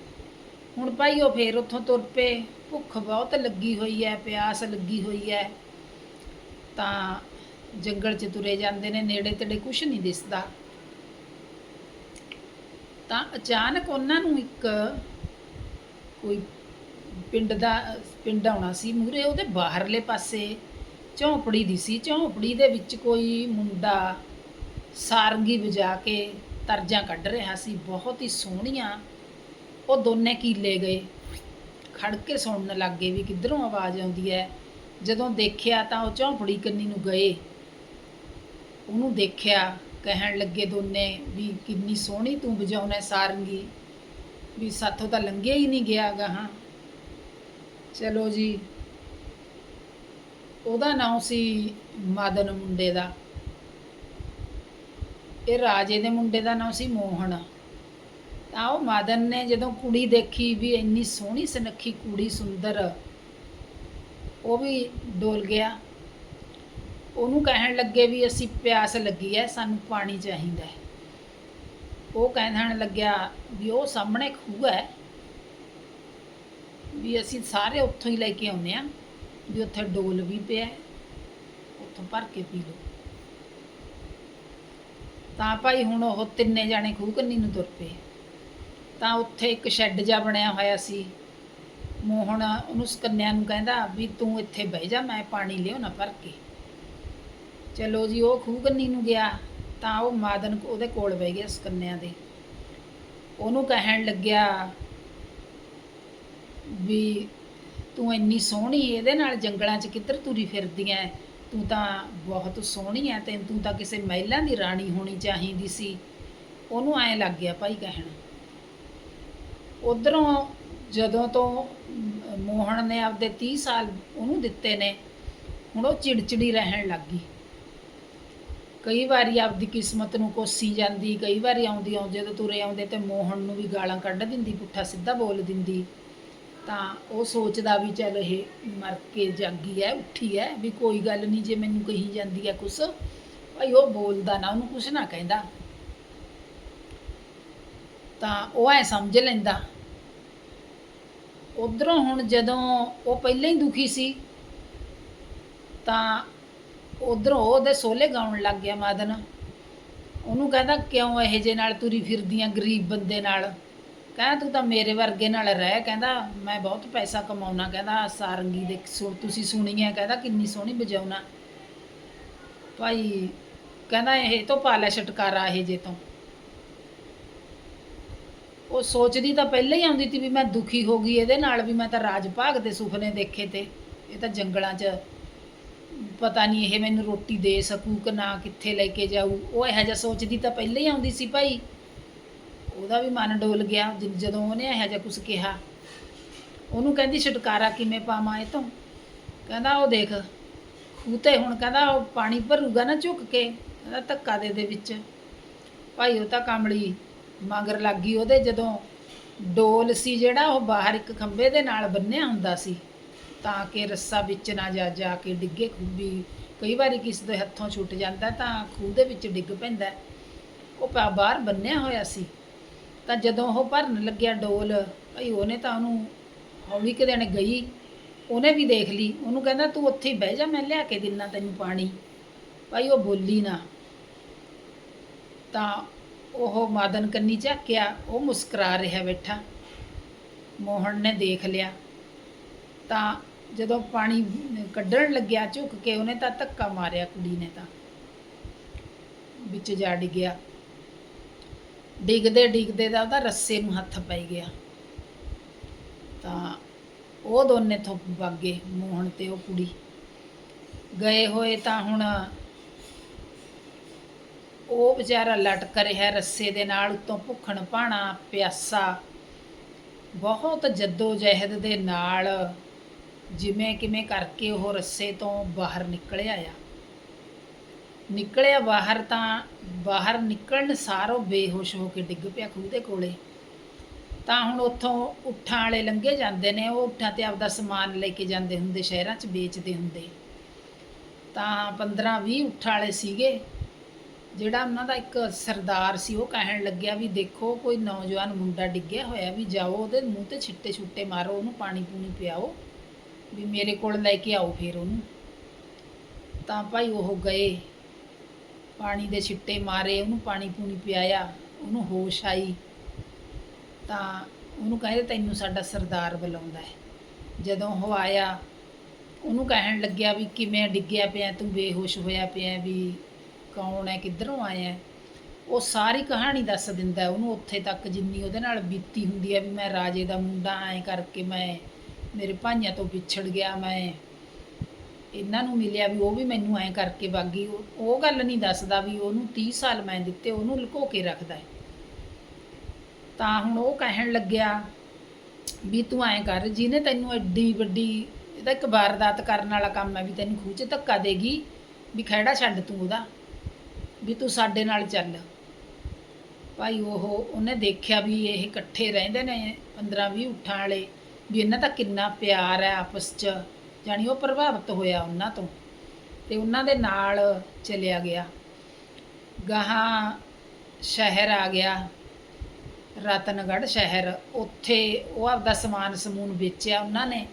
ਹੁਣ ਭਾਈ ਉਹ ਫੇਰ ਉੱਥੋਂ ਤੁਰ ਪਏ, ਭੁੱਖ ਬਹੁਤ ਲੱਗੀ ਹੋਈ ਹੈ ਪਿਆਸ ਲੱਗੀ ਹੋਈ ਹੈ ਤਾਂ ਜੰਗਲ 'ਚ ਤੁਰੇ ਜਾਂਦੇ ਨੇ, ਨੇੜੇ ਤੇੜੇ ਕੁਝ ਨਹੀਂ ਦਿਸਦਾ। ਤਾਂ ਅਚਾਨਕ ਉਹਨਾਂ ਨੂੰ ਇੱਕ ਕੋਈ ਪਿੰਡ ਦਾ, ਪਿੰਡ ਆਉਣਾ ਸੀ ਮੂਰੇ ਉਹਦੇ ਬਾਹਰਲੇ ਪਾਸੇ ਝੌਂਪੜੀ ਦੀ ਸੀ। ਝੌਂਪੜੀ ਦੇ ਵਿੱਚ ਕੋਈ ਮੁੰਡਾ ਸਾਰੰਗੀ ਵਜਾ ਕੇ ਤਰਜਾਂ ਕੱਢ ਰਿਹਾ ਸੀ। ਬਹੁਤ ਹੀ ਸੋਹਣੀਆਂ ਉਹ ਦੋਨੇ ਕੀਲੇ ਗਏ। ਖੜ ਕੇ ਸੁਣਨ ਲੱਗ ਗਏ ਵੀ ਕਿੱਧਰੋਂ ਆਵਾਜ਼ ਆਉਂਦੀ ਹੈ। ਜਦੋਂ ਦੇਖਿਆ ਤਾਂ ਉਹ ਝੌਂਪੜੀ ਕੰਨੀ ਨੂੰ ਗਏ। ਉਹਨੂੰ ਦੇਖਿਆ, ਕਹਿਣ ਲੱਗੇ ਦੋਨੇ ਵੀ ਕਿੰਨੀ ਸੋਹਣੀ ਤੂੰ ਵਜਾਉਣਾ ਸਾਰੰਗੀ। ਵੀ ਸਾਥੋਂ ਤਾਂ ਲੰਘਿਆ ਹੀ ਨਹੀਂ ਗਿਆ ਗਾਹਾਂ ਚਲੋ ਜੀ ਉਹਦਾ ਨਾਮ ਸੀ ਮਦਨ ਮੁੰਡੇ ਦਾ। ਇਹ ਰਾਜੇ ਦੇ ਮੁੰਡੇ ਦਾ ਨਾਮ ਸੀ ਮੋਹਨ। ਤਾਂ ਉਹ ਮਦਨ ਨੇ ਜਦੋਂ ਕੁੜੀ ਦੇਖੀ ਵੀ ਇੰਨੀ ਸੋਹਣੀ ਸੁਨੱਖੀ ਕੁੜੀ ਸੁੰਦਰ, ਉਹ ਵੀ ਡੋਲ ਗਿਆ। ਉਹਨੂੰ ਕਹਿਣ ਲੱਗੇ ਵੀ ਅਸੀਂ ਪਿਆਸ ਲੱਗੀ ਐ, ਸਾਨੂੰ ਪਾਣੀ ਚਾਹੀਦਾ ਹੈ ਉਹ ਕਹਿਣ ਲੱਗਿਆ ਵੀ ਉਹ ਸਾਹਮਣੇ ਖੂਹ ਹੈ ਵੀ ਅਸੀਂ ਸਾਰੇ ਉੱਥੋਂ ਹੀ ਲੈ ਕੇ ਆਉਨੇ ਆ। ਵੀ ਉੱਥੇ ਡੋਲ ਵੀ ਪਿਆ ਉੱਥੋਂ ਭਰ ਕੇ ਪੀ ਲਓ। ਤਾਂ ਭਾਈ ਹੁਣ ਉਹ ਤਿੰਨੇ ਜਾਣੇ ਖੂਹ ਕੰਨੀ ਨੂੰ ਤੁਰ ਪਏ। ਤਾਂ ਉੱਥੇ ਇੱਕ ਸ਼ੈੱਡ ਜਿਹਾ ਬਣਿਆ ਹੋਇਆ ਸੀ। ਮੋਹਨ ਉਹਨੂੰ ਸਕੰਨਿਆ ਨੂੰ ਕਹਿੰਦਾ ਵੀ ਤੂੰ ਇੱਥੇ ਬਹਿ ਜਾ, ਮੈਂ ਪਾਣੀ ਲਿਆਉਣਾ ਭਰ ਕੇ। ਚਲੋ ਜੀ, ਉਹ ਖੂਹ ਕੰਨੀ ਨੂੰ ਗਿਆ। ਤਾਂ ਉਹ ਮਾਦਨ ਉਹਦੇ ਕੋਲ ਬਹਿ ਗਿਆ ਸਕੰਨਿਆਂ ਦੇ। ਉਹਨੂੰ ਕਹਿਣ ਲੱਗਿਆ ਵੀ ਤੂੰ ਇੰਨੀ ਸੋਹਣੀ ਇਹਦੇ ਨਾਲ ਜੰਗਲਾਂ 'ਚ ਕਿੱਧਰ ਤੁਰੀ ਫਿਰਦੀ ਐ ਤੂੰ ਤਾਂ ਬਹੁਤ ਸੋਹਣੀ ਐ ਤੇ ਤੂੰ ਤਾਂ ਕਿਸੇ ਮਹਿਲਾਂ ਦੀ ਰਾਣੀ ਹੋਣੀ ਚਾਹੀਦੀ ਸੀ। ਉਹਨੂੰ ਐਂ ਲੱਗ ਗਿਆ ਭਾਈ ਕਹਿਣ। ਉਧਰੋਂ ਜਦੋਂ ਤੋਂ ਅਮ, ਮੋਹਨ ਨੇ ਆਪਦੇ 30 ਸਾਲ ਉਹਨੂੰ ਦਿੱਤੇ ਨੇ ਹੁਣ ਉਹ ਚਿੜਚਿੜੀ ਰਹਿਣ ਲੱਗ ਗਈ। ਕਈ ਵਾਰੀ ਆਪਦੀ ਕਿਸਮਤ ਨੂੰ ਕੋਸੀ ਜਾਂਦੀ ਕਈ ਵਾਰੀ ਆਉਂਦੀ ਆਉਂ ਜਦੋਂ ਤੁਰੇ ਆਉਂਦੇ ਤੇ ਮੋਹਨ ਨੂੰ ਵੀ ਗਾਲਾਂ ਕੱਢ ਦਿੰਦੀ ਪੁੱਠਾ ਸਿੱਧਾ ਬੋਲ ਦਿੰਦੀ। ਤਾਂ ਉਹ ਸੋਚਦਾ ਵੀ ਚੱਲ ਇਹ ਮਰ ਕੇ ਜਾਗੀ ਹੈ, ਉੱਠੀ ਹੈ, ਵੀ ਕੋਈ ਗੱਲ ਨਹੀਂ, ਜੇ ਮੈਨੂੰ ਕਹੀ ਜਾਂਦੀ ਹੈ ਕੁਛ, ਭਾਈ ਉਹ ਬੋਲਦਾ ਨਾ, ਉਹਨੂੰ ਕੁਛ ਨਾ ਕਹਿੰਦਾ। ਤਾਂ ਉਹ ਐ ਸਮਝ ਲੈਂਦਾ। ਉਧਰੋਂ ਹੁਣ ਜਦੋਂ ਉਹ ਪਹਿਲਾਂ ਹੀ ਦੁਖੀ ਸੀ, ਤਾਂ ਉਧਰੋਂ ਉਹਦੇ ਸੋਲੇ ਗਾਉਣ ਲੱਗ ਗਿਆ ਮਾਦਨ। ਉਹਨੂੰ ਕਹਿੰਦਾ, ਕਿਉਂ ਇਹ ਜੇ ਨਾਲ ਤੁਰੀ ਫਿਰਦੀਆਂ ਗਰੀਬ ਬੰਦੇ ਨਾਲ? ਕਹਿੰਦਾ ਤੂੰ ਤਾਂ ਮੇਰੇ ਵਰਗੇ ਨਾਲ ਰਹਿ, ਕਹਿੰਦਾ, ਮੈਂ ਬਹੁਤ ਪੈਸਾ ਕਮਾਉਣਾ, ਕਹਿੰਦਾ ਸਾਰੰਗੀ ਦੇ ਸੁਣ ਤੁਸੀਂ ਸੁਣੀ ਹੈ, ਕਹਿੰਦਾ, ਕਿੰਨੀ ਸੋਹਣੀ ਵਜਾਉਣਾ। ਭਾਈ, ਕਹਿੰਦਾ, ਇਹ ਤੋਂ ਪਾਲਾ ਛਟਕਾਰਾ ਇਹ ਜੇ ਤੋਂ। ਉਹ ਸੋਚਦੀ ਤਾਂ ਪਹਿਲਾਂ ਹੀ ਆਉਂਦੀ ਸੀ ਵੀ ਮੈਂ ਦੁਖੀ ਹੋ ਗਈ, ਇਹਦੇ ਨਾਲ ਵੀ ਮੈਂ ਤਾਂ ਰਾਜ ਭਾਗ ਦੇ ਸੁਪਨੇ ਦੇਖੇ ਤੇ। ਇਹ ਤਾਂ ਜੰਗਲਾਂ 'ਚ, ਪਤਾ ਨਹੀਂ ਇਹ ਮੈਨੂੰ ਰੋਟੀ ਦੇ ਸਕੂ ਕਿ ਨਾ, ਕਿੱਥੇ ਲੈ ਕੇ ਜਾਊ। ਉਹ ਇਹੋ ਜਿਹਾ ਸੋਚਦੀ ਤਾਂ ਪਹਿਲਾਂ ਹੀ ਆਉਂਦੀ ਸੀ ਭਾਈ। ਉਹਦਾ ਵੀ ਮਨ ਡੋਲ ਗਿਆ, ਜ- ਜਦੋਂ ਉਹਨੇ ਇਹੋ ਜਿਹਾ ਕੁਝ ਕਿਹਾ। ਉਹਨੂੰ ਕਹਿੰਦੀ, ਛੁਟਕਾਰਾ ਕਿਵੇਂ ਪਾਵਾਂ ਇਹ ਤੋਂ? ਕਹਿੰਦਾ, ਉਹ ਦੇਖ ਖੂਹ ਤੇ ਹੁਣ ਕਹਿੰਦਾ, ਉਹ ਪਾਣੀ ਭਰੂਗਾ ਨਾ ਝੁੱਕ ਕੇ, ਕਹਿੰਦਾ ਧੱਕਾ ਦੇ ਦੇ ਵਿੱਚ। ਭਾਈ, ਉਹ ਤਾਂ ਕਾਮੜੀ ਮਗਰ ਲੱਗ ਗਈ ਉਹਦੇ, ਜਦੋਂ ਡੋਲ ਸੀ ਜਿਹੜਾ, ਉਹ ਬਾਹਰ ਇੱਕ ਖੰਭੇ ਦੇ ਨਾਲ ਬੰਨਿਆ ਹੁੰਦਾ ਸੀ। ਤਾਂ ਕਿ ਰੱਸਾ ਵਿੱਚ ਨਾ ਜਾ ਜਾ ਕੇ ਡਿੱਗੇ ਖੂਬੀ। ਕਈ ਵਾਰੀ ਕਿਸੇ ਦੇ ਹੱਥੋਂ ਛੁੱਟ ਜਾਂਦਾ, ਤਾਂ ਖੂਹ ਦੇ ਵਿੱਚ ਡਿੱਗ ਪੈਂਦਾ। ਉਹ ਪਾ, ਬਾਹਰ ਬੰਨਿਆ ਹੋਇਆ ਸੀ। ਤਾਂ ਜਦੋਂ ਉਹ ਭਰਨ ਲੱਗਿਆ ਡੋਲ, ਭਾਈ ਉਹਨੇ ਤਾਂ ਉਹਨੂੰ ਹੌਲੀ ਕਿ ਦਿਨ ਗਈ, ਉਹਨੇ ਵੀ ਦੇਖ ਲਈ। ਉਹਨੂੰ ਕਹਿੰਦਾ, ਤੂੰ ਉੱਥੇ ਹੀ ਬਹਿ ਜਾ, ਮੈਂ ਲਿਆ ਕੇ ਦਿੰਨਾ ਤੈਨੂੰ ਪਾਣੀ। ਭਾਈ ਉਹ ਬੋਲੀ ਨਾ। ਤਾਂ ਉਹ ਮਾਦਨ ਕੰਨੀ ਝਾਕਿਆ, ਉਹ ਮੁਸਕਰਾ ਰਿਹਾ ਬੈਠਾ। ਮੋਹਨ ਨੇ ਦੇਖ ਲਿਆ। ਤਾਂ ਜਦੋਂ ਪਾਣੀ ਕੱਢਣ ਲੱਗਿਆ, ਝੁੱਕ ਕੇ ਉਹਨੇ ਤਾਂ ਧੱਕਾ ਮਾਰਿਆ ਕੁੜੀ ਨੇ ਤਾਂ। ਵਿੱਚ ਜਾ ਡਿੱਗਿਆ। ਡਿੱਗਦੇ ਡਿੱਗਦੇ ਦਾ ਉਹਦਾ ਰੱਸੇ ਨੂੰ ਹੱਥ ਪੈ ਗਿਆ। ਤਾਂ ਉਹ ਦੋਨੇ ਤੋਂ ਵੱਗੇ ਮੋਹਨ ਤੇ ਉਹ ਕੁੜੀ। ਗਏ ਹੋਏ ਤਾਂ ਹੁਣ ਉਹ ਵਿਚਾਰਾ ਲਟਕ ਰਿਹਾ ਰੱਸੇ ਦੇ ਨਾਲ, ਉੱਤੋਂ ਭੁੱਖਣ ਭਾਣਾ, ਪਿਆਸਾ। ਬਹੁਤ ਜੱਦੋ ਜਹਿਦ ਦੇ ਨਾਲ ਜਿਵੇਂ ਕਿਵੇਂ ਕਰਕੇ ਉਹ ਰੱਸੇ ਤੋਂ ਬਾਹਰ ਨਿਕਲਿਆ ਆ। ਨਿਕਲਿਆ ਬਾਹਰ ਤਾਂ ਬਾਹਰ ਨਿਕਲਣ ਸਾਰ ਉਹ ਬੇਹੋਸ਼ ਹੋ ਕੇ ਡਿੱਗ ਪਿਆ ਖੂਹ ਦੇ ਕੋਲੇ। ਤਾਂ ਹੁਣ ਉੱਥੋਂ ਉੱਠਾਂ ਵਾਲੇ ਲੰਘੇ ਜਾਂਦੇ ਨੇ, ਉਹ ਉੱਠਾਂ ਤੇ ਆਪਦਾ ਸਮਾਨ ਲੈ ਕੇ ਜਾਂਦੇ ਹੁੰਦੇ, ਸ਼ਹਿਰਾਂ 'ਚ ਵੇਚਦੇ ਹੁੰਦੇ। ਤਾਂ 15 20 ਉੱਠਾਂ ਵਾਲੇ ਸੀਗੇ, ਜਿਹੜਾ ਉਹਨਾਂ ਦਾ ਇੱਕ ਸਰਦਾਰ ਸੀ, ਉਹ ਕਹਿਣ ਲੱਗਿਆ ਵੀ ਦੇਖੋ, ਕੋਈ ਨੌਜਵਾਨ ਮੁੰਡਾ ਡਿੱਗਿਆ ਹੋਇਆ ਵੀ ਜਾਓ, ਉਹਦੇ ਮੂੰਹ ਤੇ ਛਿੱਟੇ ਛੁੱਟੇ ਮਾਰੋ, ਉਹਨੂੰ ਪਾਣੀ ਪੂਣੀ ਪਿਆਓ, ਵੀ ਮੇਰੇ ਕੋਲ ਲੈ ਕੇ ਆਓ ਫਿਰ ਉਹਨੂੰ। ਤਾਂ ਭਾਈ ਉਹ ਗਏ ਪਾਣੀ ਦੇ ਛਿੱਟੇ ਮਾਰੇ, ਉਹਨੂੰ ਪਾਣੀ ਪੂਣੀ ਪਿਆਇਆ, ਉਹਨੂੰ ਹੋਸ਼ ਆਈ, ਤਾਂ ਉਹਨੂੰ ਕਹਿੰਦੇ ਤੈਨੂੰ ਸਾਡਾ ਸਰਦਾਰ ਬੁਲਾਉਂਦਾ ਹੈ। ਜਦੋਂ ਉਹ ਆਇਆ, ਉਹਨੂੰ ਕਹਿਣ ਲੱਗਿਆ ਵੀ ਕਿਵੇਂ ਡਿੱਗਿਆ ਪਿਆ, ਤੂੰ ਬੇਹੋਸ਼ ਹੋਇਆ ਪਿਆ ਵੀ ਕੌਣ ਹੈ, ਕਿੱਧਰੋਂ ਆਇਆ ਉਹ ਸਾਰੀ ਕਹਾਣੀ ਦੱਸ ਦਿੰਦਾ ਉਹਨੂੰ ਉੱਥੇ ਤੱਕ ਜਿੰਨੀ ਉਹਦੇ ਨਾਲ ਬੀਤੀ ਹੁੰਦੀ ਹੈ ਵੀ ਮੈਂ ਰਾਜੇ ਦਾ ਮੁੰਡਾ, ਐ ਕਰਕੇ ਮੈਂ, ਮੇਰੇ ਭਾਈਆਂ ਤੋਂ ਵਿਛੜ ਗਿਆ, ਮੈਂ ਇਹਨਾਂ ਨੂੰ ਮਿਲਿਆ ਵੀ ਉਹ ਵੀ ਮੈਨੂੰ ਐਂ ਕਰਕੇ ਬਾਗੀ ਉਹ ਗੱਲ ਨਹੀਂ ਦੱਸਦਾ ਵੀ ਉਹਨੂੰ 30 ਸਾਲ ਮੈਂ ਦਿੱਤੇ, ਉਹਨੂੰ ਲੁਕੋ ਕੇ ਰੱਖਦਾ ਹੈ। ਤਾਂ ਹੁਣ ਉਹ ਕਹਿਣ ਲੱਗਿਆ ਵੀ ਤੂੰ ਐਂ ਕਰ, ਜਿਹਨੇ ਤੈਨੂੰ ਐਡੀ ਵੱਡੀ ਇਹਦਾ ਇੱਕ ਵਾਰਦਾਤ ਕਰਨ ਵਾਲਾ ਕੰਮ ਹੈ ਵੀ ਤੈਨੂੰ ਖੂਹ 'ਚ ਧੱਕਾ ਦੇਗੀ ਵੀ ਖਹਿੜਾ ਛੱਡ ਤੂੰ ਉਹਦਾ, ਵੀ ਤੂੰ ਸਾਡੇ ਨਾਲ ਚੱਲ। ਭਾਈ ਉਹ ਉਹਨੇ ਦੇਖਿਆ ਵੀ ਇਹ ਇਕੱਠੇ ਰਹਿੰਦੇ ਨੇ 15 20 ਉਠਾਂ ਵਾਲੇ, ਵੀ ਇਹਨਾਂ ਦਾ ਕਿੰਨਾ ਪਿਆਰ ਹੈ ਆਪਸ 'ਚ। ਜਾਣੀ ਉਹ ਪ੍ਰਭਾਵਿਤ ਹੋਇਆ ਉਹਨਾਂ ਤੋਂ ਤੇ ਉਹਨਾਂ ਦੇ ਨਾਲ ਚਲਿਆ ਗਿਆ। ਗਾਹਾਂ ਸ਼ਹਿਰ ਆ ਗਿਆ, ਰਤਨਗੜ੍ਹ ਸ਼ਹਿਰ। ਉੱਥੇ ਉਹ ਆਪਦਾ ਸਮਾਨ ਸਮੂਨ ਵੇਚਿਆ ਉਹਨਾਂ ਨੇ।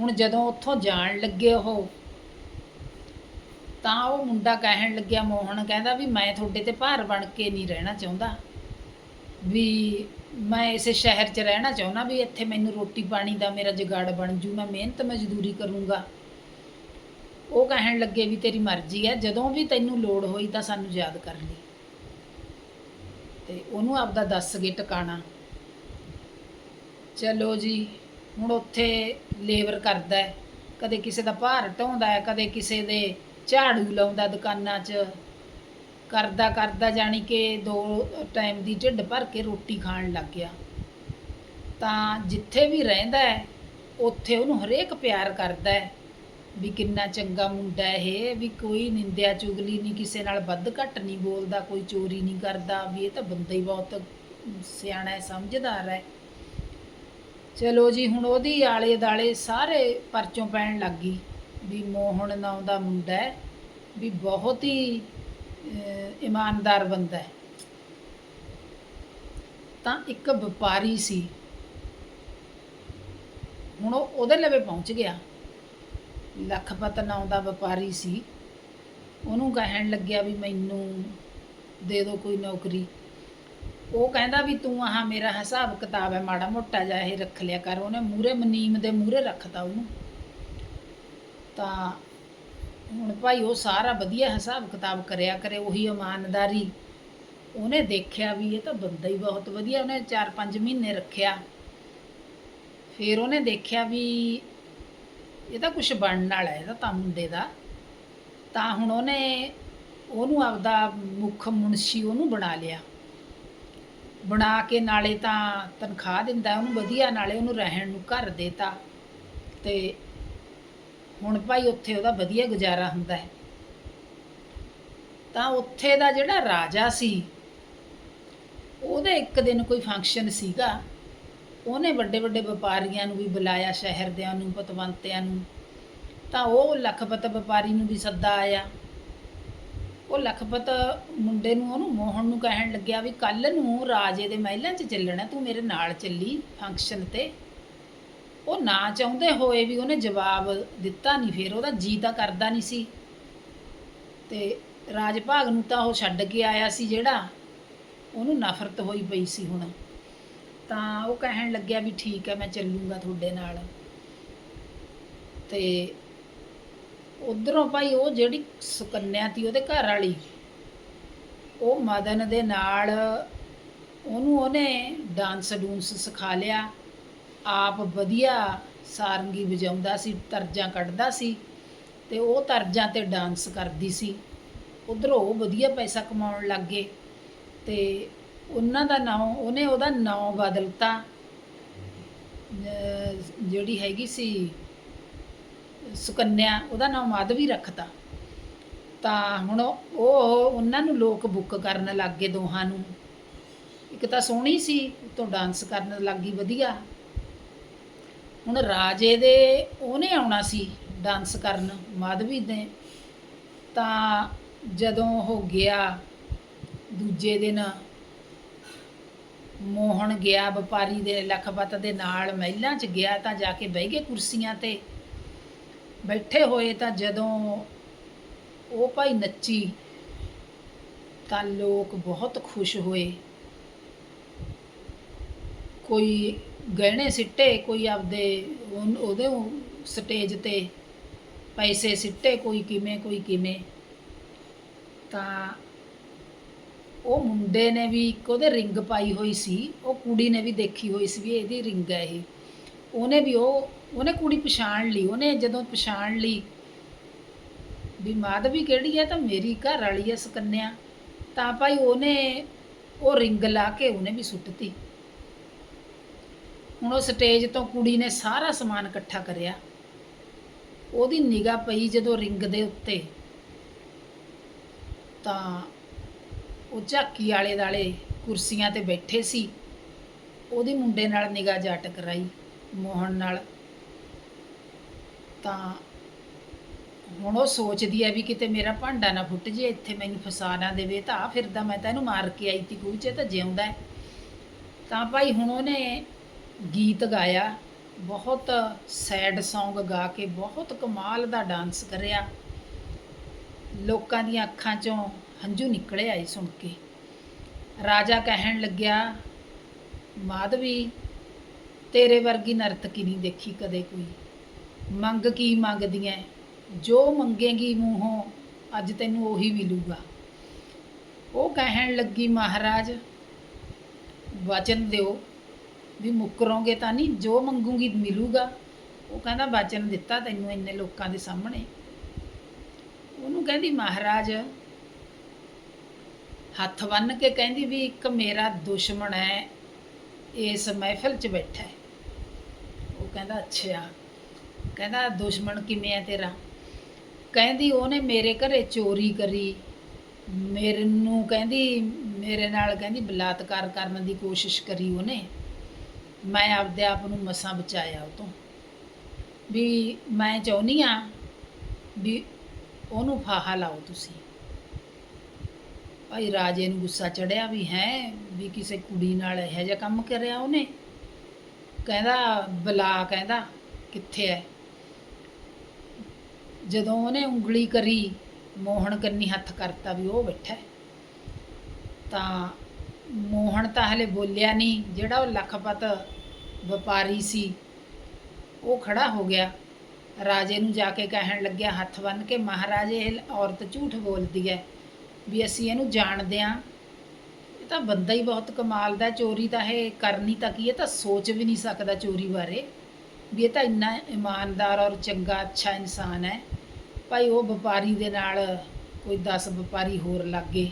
ਹੁਣ ਜਦੋਂ ਉੱਥੋਂ ਜਾਣ ਲੱਗੇ ਉਹ, ਤਾਂ ਉਹ ਮੁੰਡਾ ਕਹਿਣ ਲੱਗਿਆ ਮੋਹਨ, ਕਹਿੰਦਾ ਵੀ ਮੈਂ ਤੁਹਾਡੇ ਤੇ ਭਾਰ ਬਣ ਕੇ ਨਹੀਂ ਰਹਿਣਾ ਚਾਹੁੰਦਾ। ਵੀ ਮੈਂ ਇਸੇ ਸ਼ਹਿਰ 'ਚ ਰਹਿਣਾ ਚਾਹੁੰਦਾ ਵੀ ਇੱਥੇ ਮੈਨੂੰ ਰੋਟੀ ਪਾਣੀ ਦਾ ਮੇਰਾ ਜੁਗਾੜ ਬਣ ਜੂ, ਮੈਂ ਮਿਹਨਤ ਮਜ਼ਦੂਰੀ ਕਰੂੰਗਾ। ਉਹ ਕਹਿਣ ਲੱਗੇ ਵੀ ਤੇਰੀ ਮਰਜ਼ੀ ਹੈ, ਜਦੋਂ ਵੀ ਤੈਨੂੰ ਲੋੜ ਹੋਈ ਤਾਂ ਸਾਨੂੰ ਯਾਦ ਕਰ ਲਈ। ਤੇ ਉਹਨੂੰ ਆਪਦਾ ਦੱਸ ਗਏ ਟਿਕਾਣਾ। ਚਲੋ ਜੀ, ਹੁਣ ਉੱਥੇ ਲੇਬਰ ਕਰਦਾ ਹੈ। ਕਦੇ ਕਿਸੇ ਦਾ ਭਾਰ ਢਾਉਂਦਾ ਹੈ, ਕਦੇ ਕਿਸੇ ਦੇ ਝਾੜੂ ਲਾਉਂਦਾ ਦੁਕਾਨਾਂ 'ਚ। ਕਰਦਾ ਕਰਦਾ ਜਾਣੀ ਕਿ ਦੋ ਟਾਈਮ ਦੀ ਢਿੱਡ ਭਰ ਕੇ ਰੋਟੀ ਖਾਣ ਲੱਗ ਗਿਆ। ਤਾਂ ਜਿੱਥੇ ਵੀ ਰਹਿੰਦਾ ਹੈ, ਉੱਥੇ ਉਹਨੂੰ ਹਰੇਕ ਪਿਆਰ ਕਰਦਾ ਹੈ ਵੀ ਕਿੰਨਾ ਚੰਗਾ ਮੁੰਡਾ ਇਹ, ਵੀ ਕੋਈ ਨਿੰਦਿਆ ਚੁਗਲੀ ਨਹੀਂ, ਕਿਸੇ ਨਾਲ ਵੱਧ ਘੱਟ ਨਹੀਂ ਬੋਲਦਾ, ਕੋਈ ਚੋਰੀ ਨਹੀਂ ਕਰਦਾ, ਵੀ ਇਹ ਤਾਂ ਬੰਦਾ ਹੀ ਬਹੁਤ ਸਿਆਣਾ ਹੈ, ਸਮਝਦਾਰ ਹੈ। ਚਲੋ ਜੀ, ਹੁਣ ਉਹਦੀ ਆਲੇ ਦਾਲੇ ਸਾਰੇ ਪਰਚੋਂ ਪੈਣ ਲੱਗ ਗਈ ਵੀ ਮੋਹਨ ਨਾਂ ਦਾ ਮੁੰਡਾ ਹੈ, ਵੀ ਬਹੁਤ ਹੀ ਇਮਾਨਦਾਰ ਬੰਦਾ ਹੈ। ਤਾਂ ਇੱਕ ਵਪਾਰੀ ਸੀ। ਹੁਣ ਉਹ ਉਹਦੇ ਲਵੇ ਪਹੁੰਚ ਗਿਆ। ਲੱਖਪਤ ਨਾਂ ਦਾ ਵਪਾਰੀ ਸੀ। ਉਹਨੂੰ ਕਹਿਣ ਲੱਗਿਆ ਵੀ ਮੈਨੂੰ ਦੇ ਦਿਓ ਕੋਈ ਨੌਕਰੀ। ਉਹ ਕਹਿੰਦਾ ਵੀ ਤੂੰ ਆਹ ਮੇਰਾ ਹਿਸਾਬ ਕਿਤਾਬ ਹੈ, ਮਾੜਾ ਮੋਟਾ ਜਿਹਾ ਇਹ ਰੱਖ ਲਿਆ ਕਰ। ਉਹਨੇ ਮੂਰੇ ਮਨੀਮ ਦੇ ਮੂਰੇ ਰੱਖਤਾ ਉਹਨੂੰ। ਤਾਂ ਹੁਣ ਭਾਈ ਉਹ ਸਾਰਾ ਵਧੀਆ ਹਿਸਾਬ ਕਿਤਾਬ ਕਰਿਆ ਕਰੇ, ਉਹੀ ਇਮਾਨਦਾਰੀ। ਉਹਨੇ ਦੇਖਿਆ ਵੀ ਇਹ ਤਾਂ ਬੰਦਾ ਹੀ ਬਹੁਤ ਵਧੀਆ, ਉਹਨੇ 4-5 ਮਹੀਨੇ ਰੱਖਿਆ। ਫਿਰ ਉਹਨੇ ਦੇਖਿਆ ਵੀ ਇਹ ਤਾਂ ਕੁਝ ਬਣਨ ਵਾਲਾ ਹੈ ਇਹਦਾ ਤਾਂ ਮੁੰਡੇ ਦਾ। ਤਾਂ ਹੁਣ ਉਹਨੇ ਉਹਨੂੰ ਆਪਦਾ ਮੁੱਖ ਮੁਨਸ਼ੀ ਉਹਨੂੰ ਬਣਾ ਲਿਆ। ਬਣਾ ਕੇ ਨਾਲੇ ਤਾਂ ਤਨਖਾਹ ਦਿੰਦਾ, ਉਹਨੂੰ ਵਧੀਆ ਨਾਲੇ ਉਹਨੂੰ ਰਹਿਣ ਨੂੰ ਘਰ ਦੇਤਾ। ਤੇ ਹੁਣ ਭਾਈ ਉੱਥੇ ਉਹਦਾ ਵਧੀਆ ਗੁਜ਼ਾਰਾ ਹੁੰਦਾ ਹੈ। ਤਾਂ ਉੱਥੇ ਦਾ ਜਿਹੜਾ ਰਾਜਾ ਸੀ, ਉਹਦੇ ਇੱਕ ਦਿਨ ਕੋਈ ਫੰਕਸ਼ਨ ਸੀਗਾ। ਉਹਨੇ ਵੱਡੇ ਵੱਡੇ ਵਪਾਰੀਆਂ ਨੂੰ ਵੀ ਬੁਲਾਇਆ ਸ਼ਹਿਰ ਦਿਆਂ ਨੂੰ, ਪਤਵੰਤਿਆਂ ਨੂੰ। ਤਾਂ ਉਹ ਲਖਪਤ ਵਪਾਰੀ ਨੂੰ ਵੀ ਸੱਦਾ ਆਇਆ। ਉਹ ਲਖਪਤ ਮੁੰਡੇ ਨੂੰ, ਉਹਨੂੰ ਮੋਹਨ ਨੂੰ ਕਹਿਣ ਲੱਗਿਆ ਵੀ ਕੱਲ ਨੂੰ ਰਾਜੇ ਦੇ ਮਹਿਲਾਂ 'ਚ ਚੱਲਣਾ, ਤੂੰ ਮੇਰੇ ਨਾਲ ਚੱਲੀ ਫੰਕਸ਼ਨ ਤੇ। ਉਹ ਨਾ ਚਾਹੁੰਦੇ ਹੋਏ ਵੀ ਉਹਨੇ ਜਵਾਬ ਦਿੱਤਾ ਨਹੀਂ, ਫਿਰ ਉਹਦਾ ਜੀ ਤਾਂ ਕਰਦਾ ਨਹੀਂ ਸੀ। ਤੇ ਰਾਜ ਭਾਗ ਨੂੰ ਤਾਂ ਉਹ ਛੱਡ ਕੇ ਆਇਆ ਸੀ ਜਿਹੜਾ ਉਹਨੂੰ ਨਫ਼ਰਤ ਹੋਈ ਪਈ ਸੀ ਹੁਣ। ਤਾਂ ਉਹ ਕਹਿਣ ਲੱਗਿਆ ਵੀ ਠੀਕ ਹੈ, ਮੈਂ ਚੱਲੂਗਾ ਤੁਹਾਡੇ ਨਾਲ। ਤੇ ਉਧਰੋਂ ਭਾਈ ਉਹ ਜਿਹੜੀ ਸੁਕੰਨਿਆ ਤੀ ਉਹਦੇ ਘਰ ਵਾਲੀ, ਉਹ ਮਦਨ ਦੇ ਨਾਲ ਉਹਨੂੰ ਉਹਨੇ ਡਾਂਸ ਡੂੰਸ ਸਿਖਾ ਲਿਆ। ਆਪ ਵਧੀਆ ਸਾਰੰਗੀ ਵਜਾਉਂਦਾ ਸੀ, ਤਰਜਾਂ ਕੱਢਦਾ ਸੀ ਤੇ ਉਹ ਤਰਜਾਂ ਤੇ ਡਾਂਸ ਕਰਦੀ ਸੀ। ਉਧਰੋਂ ਉਹ ਵਧੀਆ ਪੈਸਾ ਕਮਾਉਣ ਲੱਗ ਗਏ ਤੇ ਉਹਨਾਂ ਦਾ ਨਾਮ, ਉਹਨੇ ਉਹਦਾ ਨਾਮ ਬਦਲਤਾ। ਜਿਹੜੀ ਹੈਗੀ ਸੀ, ਸੁਕੰਨਿਆ, ਉਹਦਾ ਨਾਮ ਮਾਧਵੀ ਰੱਖਤਾ। ਤਾਂ ਹੁਣ ਉਹ, ਉਹਨਾਂ ਨੂੰ ਲੋਕ ਬੁੱਕ ਕਰਨ ਲੱਗ ਗਏ ਦੋਹਾਂ ਨੂੰ। ਇੱਕ ਤਾਂ ਸੋਹਣੀ ਸੀ, ਉਤੋਂ ਡਾਂਸ ਕਰਨ ਲੱਗ ਗਈ ਵਧੀਆ। ਹੁਣ ਰਾਜੇ ਦੇ ਉਹਨੇ ਆਉਣਾ ਸੀ ਡਾਂਸ ਕਰਨ, ਮਾਧਵੀ ਦੇ। ਤਾਂ ਜਦੋਂ ਉਹ ਗਿਆ, ਦੂਜੇ ਦਿਨ ਮੋਹਨ ਗਿਆ ਵਪਾਰੀ ਦੇ ਲਖਪਤ ਦੇ ਨਾਲ, ਮਹਿਲਾਂ 'ਚ ਗਿਆ ਤਾਂ ਜਾ ਕੇ ਬਹਿ ਗਏ ਕੁਰਸੀਆਂ ਤੇ। ਬੈਠੇ ਹੋਏ ਤਾਂ ਜਦੋਂ ਉਹ ਭਾਈ ਨੱਚੀ, ਤਾਂ ਲੋਕ ਬਹੁਤ ਖੁਸ਼ ਹੋਏ। ਕੋਈ ਗਹਿਣੇ ਸਿੱਟੇ, ਕੋਈ ਆਪਦੇ ਉਨ- ਉਹਦੇ ਸਟੇਜ ਤੇ ਪੈਸੇ ਸਿੱਟੇ, ਕੋਈ ਕਿਵੇਂ ਕੋਈ ਕਿਵੇਂ। ਤਾਂ ਉਹ ਮੁੰਡੇ ਨੇ ਵੀ ਇੱਕ ਉਹਦੇ ਰਿੰਗ ਪਾਈ ਹੋਈ ਸੀ, ਉਹ ਕੁੜੀ ਨੇ ਵੀ ਦੇਖੀ ਹੋਈ ਸੀ ਵੀ ਇਹਦੀ ਰਿੰਗ ਹੈ ਇਹ। ਉਹਨੇ ਵੀ ਉਹ, ਉਹਨੇ ਕੁੜੀ ਪਛਾਣ ਲਈ, ਉਹਨੇ ਜਦੋਂ ਪਛਾਣ ਲਈ ਵੀ ਮਾਧਵੀ ਕਿਹੜੀ ਹੈ, ਤਾਂ ਮੇਰੀ ਘਰ ਵਾਲੀ ਹੈ ਸਕੰਨਿਆ। ਤਾਂ ਭਾਈ ਉਹਨੇ ਉਹ ਰਿੰਗ ਲਾ ਕੇ ਉਹਨੇ ਵੀ ਸੁੱਟਤੀ। ਹੁਣ ਉਹ ਸਟੇਜ ਤੋਂ ਕੁੜੀ ਨੇ ਸਾਰਾ ਸਮਾਨ ਇਕੱਠਾ ਕਰਿਆ। ਉਹਦੀ ਨਿਗਾਹ ਪਈ ਜਦੋਂ ਰਿੰਗ ਦੇ ਉੱਤੇ। ਤਾਂ ਉਹ ਝਾਕੀ ਵਾਲੇ ਦਾਲੇ ਕੁਰਸੀਆਂ ਤੇ ਬੈਠੇ ਸੀ। ਉਹਦੀ ਮੁੰਡੇ ਨਾਲ ਨਿਗਾਹ ਜਾ ਟਕਰਾਈ ਮੋਹਨ ਨਾਲ। ਤਾਂ ਹੁਣ ਉਹ ਸੋਚਦੀ ਹੈ ਵੀ ਕਿਤੇ ਮੇਰਾ ਭਾਂਡਾ ਨਾ ਫੁੱਟ ਜੇ, ਇੱਥੇ ਮੈਨੂੰ ਫਸਾ ਨਾ ਦੇਵੇ, ਤਾਂ ਆ ਫਿਰਦਾ ਮੈਂ ਤਾਂ ਇਹਨੂੰ ਮਾਰ ਕੇ ਆਈ ਤੀ ਖੂਹ 'ਚ ਤਾਂ ਜਿਉਂਦਾ ਤਾਂ ਭਾਈ ਹੁਣ ਉਹਨੇ ਗੀਤ ਗਾਇਆ, ਬਹੁਤ ਸੈਡ Song ਗਾ ਕੇ ਬਹੁਤ ਕਮਾਲ ਦਾ ਡਾਂਸ ਕਰਿਆ। ਲੋਕਾਂ ਦੀਆਂ ਅੱਖਾਂ 'ਚੋਂ ਹੰਝੂ ਨਿਕਲੇ ਆਏ ਸੁਣ ਕੇ। ਰਾਜਾ ਕਹਿਣ ਲੱਗਿਆ, ਮਾਧਵੀ, ਤੇਰੇ ਵਰਗੀ ਨਰਤਕੀ ਨਹੀਂ ਦੇਖੀ ਕਦੇ ਕੋਈ। ਮੰਗ ਕੀ ਮੰਗਦੀ ਐ ਜੋ ਮੰਗੇਗੀ ਮੂੰਹੋਂ, ਅੱਜ ਤੈਨੂੰ ਉਹੀ ਮਿਲੂਗਾ। ਉਹ ਕਹਿਣ ਲੱਗੀ, ਮਹਾਰਾਜ, ਵਚਨ ਦਿਓ। ਵੀ ਮੁੱਕਰੋਂਗੇ ਤਾਂ ਨਹੀਂ, ਜੋ ਮੰਗੂਗੀ ਮਿਲੂਗਾ। ਉਹ ਕਹਿੰਦਾ, ਬਚਨ ਦਿੱਤਾ ਤੈਨੂੰ ਇੰਨੇ ਲੋਕਾਂ ਦੇ ਸਾਹਮਣੇ। ਉਹਨੂੰ ਕਹਿੰਦੀ, ਮਹਾਰਾਜ, ਹੱਥ ਬੰਨ ਕੇ ਕਹਿੰਦੀ ਵੀ ਇੱਕ ਮੇਰਾ ਦੁਸ਼ਮਣ ਹੈ, ਇਸ ਮਹਿਫਿਲ 'ਚ ਬੈਠਾ ਹੈ। ਉਹ ਕਹਿੰਦਾ, ਅੱਛਾ। ਕਹਿੰਦਾ, ਦੁਸ਼ਮਣ ਕਿਵੇਂ ਹੈ ਤੇਰਾ? ਕਹਿੰਦੀ, ਉਹਨੇ ਮੇਰੇ ਘਰੇ ਚੋਰੀ ਕਰੀ। ਮੇਰੇ ਨੂੰ ਕਹਿੰਦੀ, ਮੇਰੇ ਨਾਲ ਕਹਿੰਦੀ ਬਲਾਤਕਾਰ ਕਰਨ ਦੀ ਕੋਸ਼ਿਸ਼ ਕਰੀ ਉਹਨੇ। ਮੈਂ ਆਪਦੇ ਆਪ ਨੂੰ ਮਸਾਂ ਬਚਾਇਆ ਉਹ ਤੋਂ। ਵੀ ਮੈਂ ਚਾਹੁੰਦੀ ਆ ਵੀ ਉਹਨੂੰ ਫਾਹਾ ਲਾਓ ਤੁਸੀਂ। ਭਾਈ ਰਾਜੇ ਨੂੰ ਗੁੱਸਾ ਚੜਿਆ ਵੀ ਹੈ, ਵੀ ਕਿਸੇ ਕੁੜੀ ਨਾਲ ਇਹੋ ਜਿਹਾ ਕੰਮ ਕਰਿਆ ਉਹਨੇ। ਕਹਿੰਦਾ, ਬਲਾ ਕਹਿੰਦਾ, ਕਿੱਥੇ ਹੈ ਜਦੋਂ ਉਹਨੇ ਉਂਗਲੀ ਕਰੀ, ਮੋਹਨ ਕੰਨੀ ਹੱਥ ਕਰਤਾ ਵੀ ਉਹ ਬੈਠਾ ਤਾਂ ਮੋਹਨ ਤਾਂ ਹਲੇ ਬੋਲਿਆ ਨਹੀਂ, ਜਿਹੜਾ ਉਹ ਲੱਖਪਤ ਵਪਾਰੀ ਸੀ। ਉਹ ਖੜਾ ਹੋ ਗਿਆ। ਰਾਜੇ ਨੂੰ ਜਾ ਕੇ ਕਹਿਣ ਲੱਗਿਆ, ਹੱਥ ਬੰਨ ਕੇ ਮਹਾਰਾਜ, ਇਹ ਔਰਤ ਝੂਠ ਬੋਲਦੀ ਹੈ। ਵੀ ਅਸੀਂ ਇਹਨੂੰ ਜਾਣਦੇ ਹਾਂ। ਇਹ ਤਾਂ ਬੰਦਾ ਹੀ ਬਹੁਤ ਕਮਾਲ ਦਾ ਚੋਰੀ ਤਾਂ ਇਹ ਕਰਨੀ ਤਾਂ ਕੀ ਇਹ ਤਾਂ ਸੋਚ ਵੀ ਨਹੀਂ ਸਕਦਾ ਚੋਰੀ ਬਾਰੇ। ਵੀ ਇਹ ਤਾਂ ਇੰਨਾ ਇਮਾਨਦਾਰ ਔਰ ਚੰਗਾ, ਅੱਛਾ ਇਨਸਾਨ ਹੈ। ਭਾਈ, ਉਹ ਵਪਾਰੀ ਦੇ ਨਾਲ ਕੋਈ 10 ਵਪਾਰੀ ਹੋਰ ਲੱਗੇ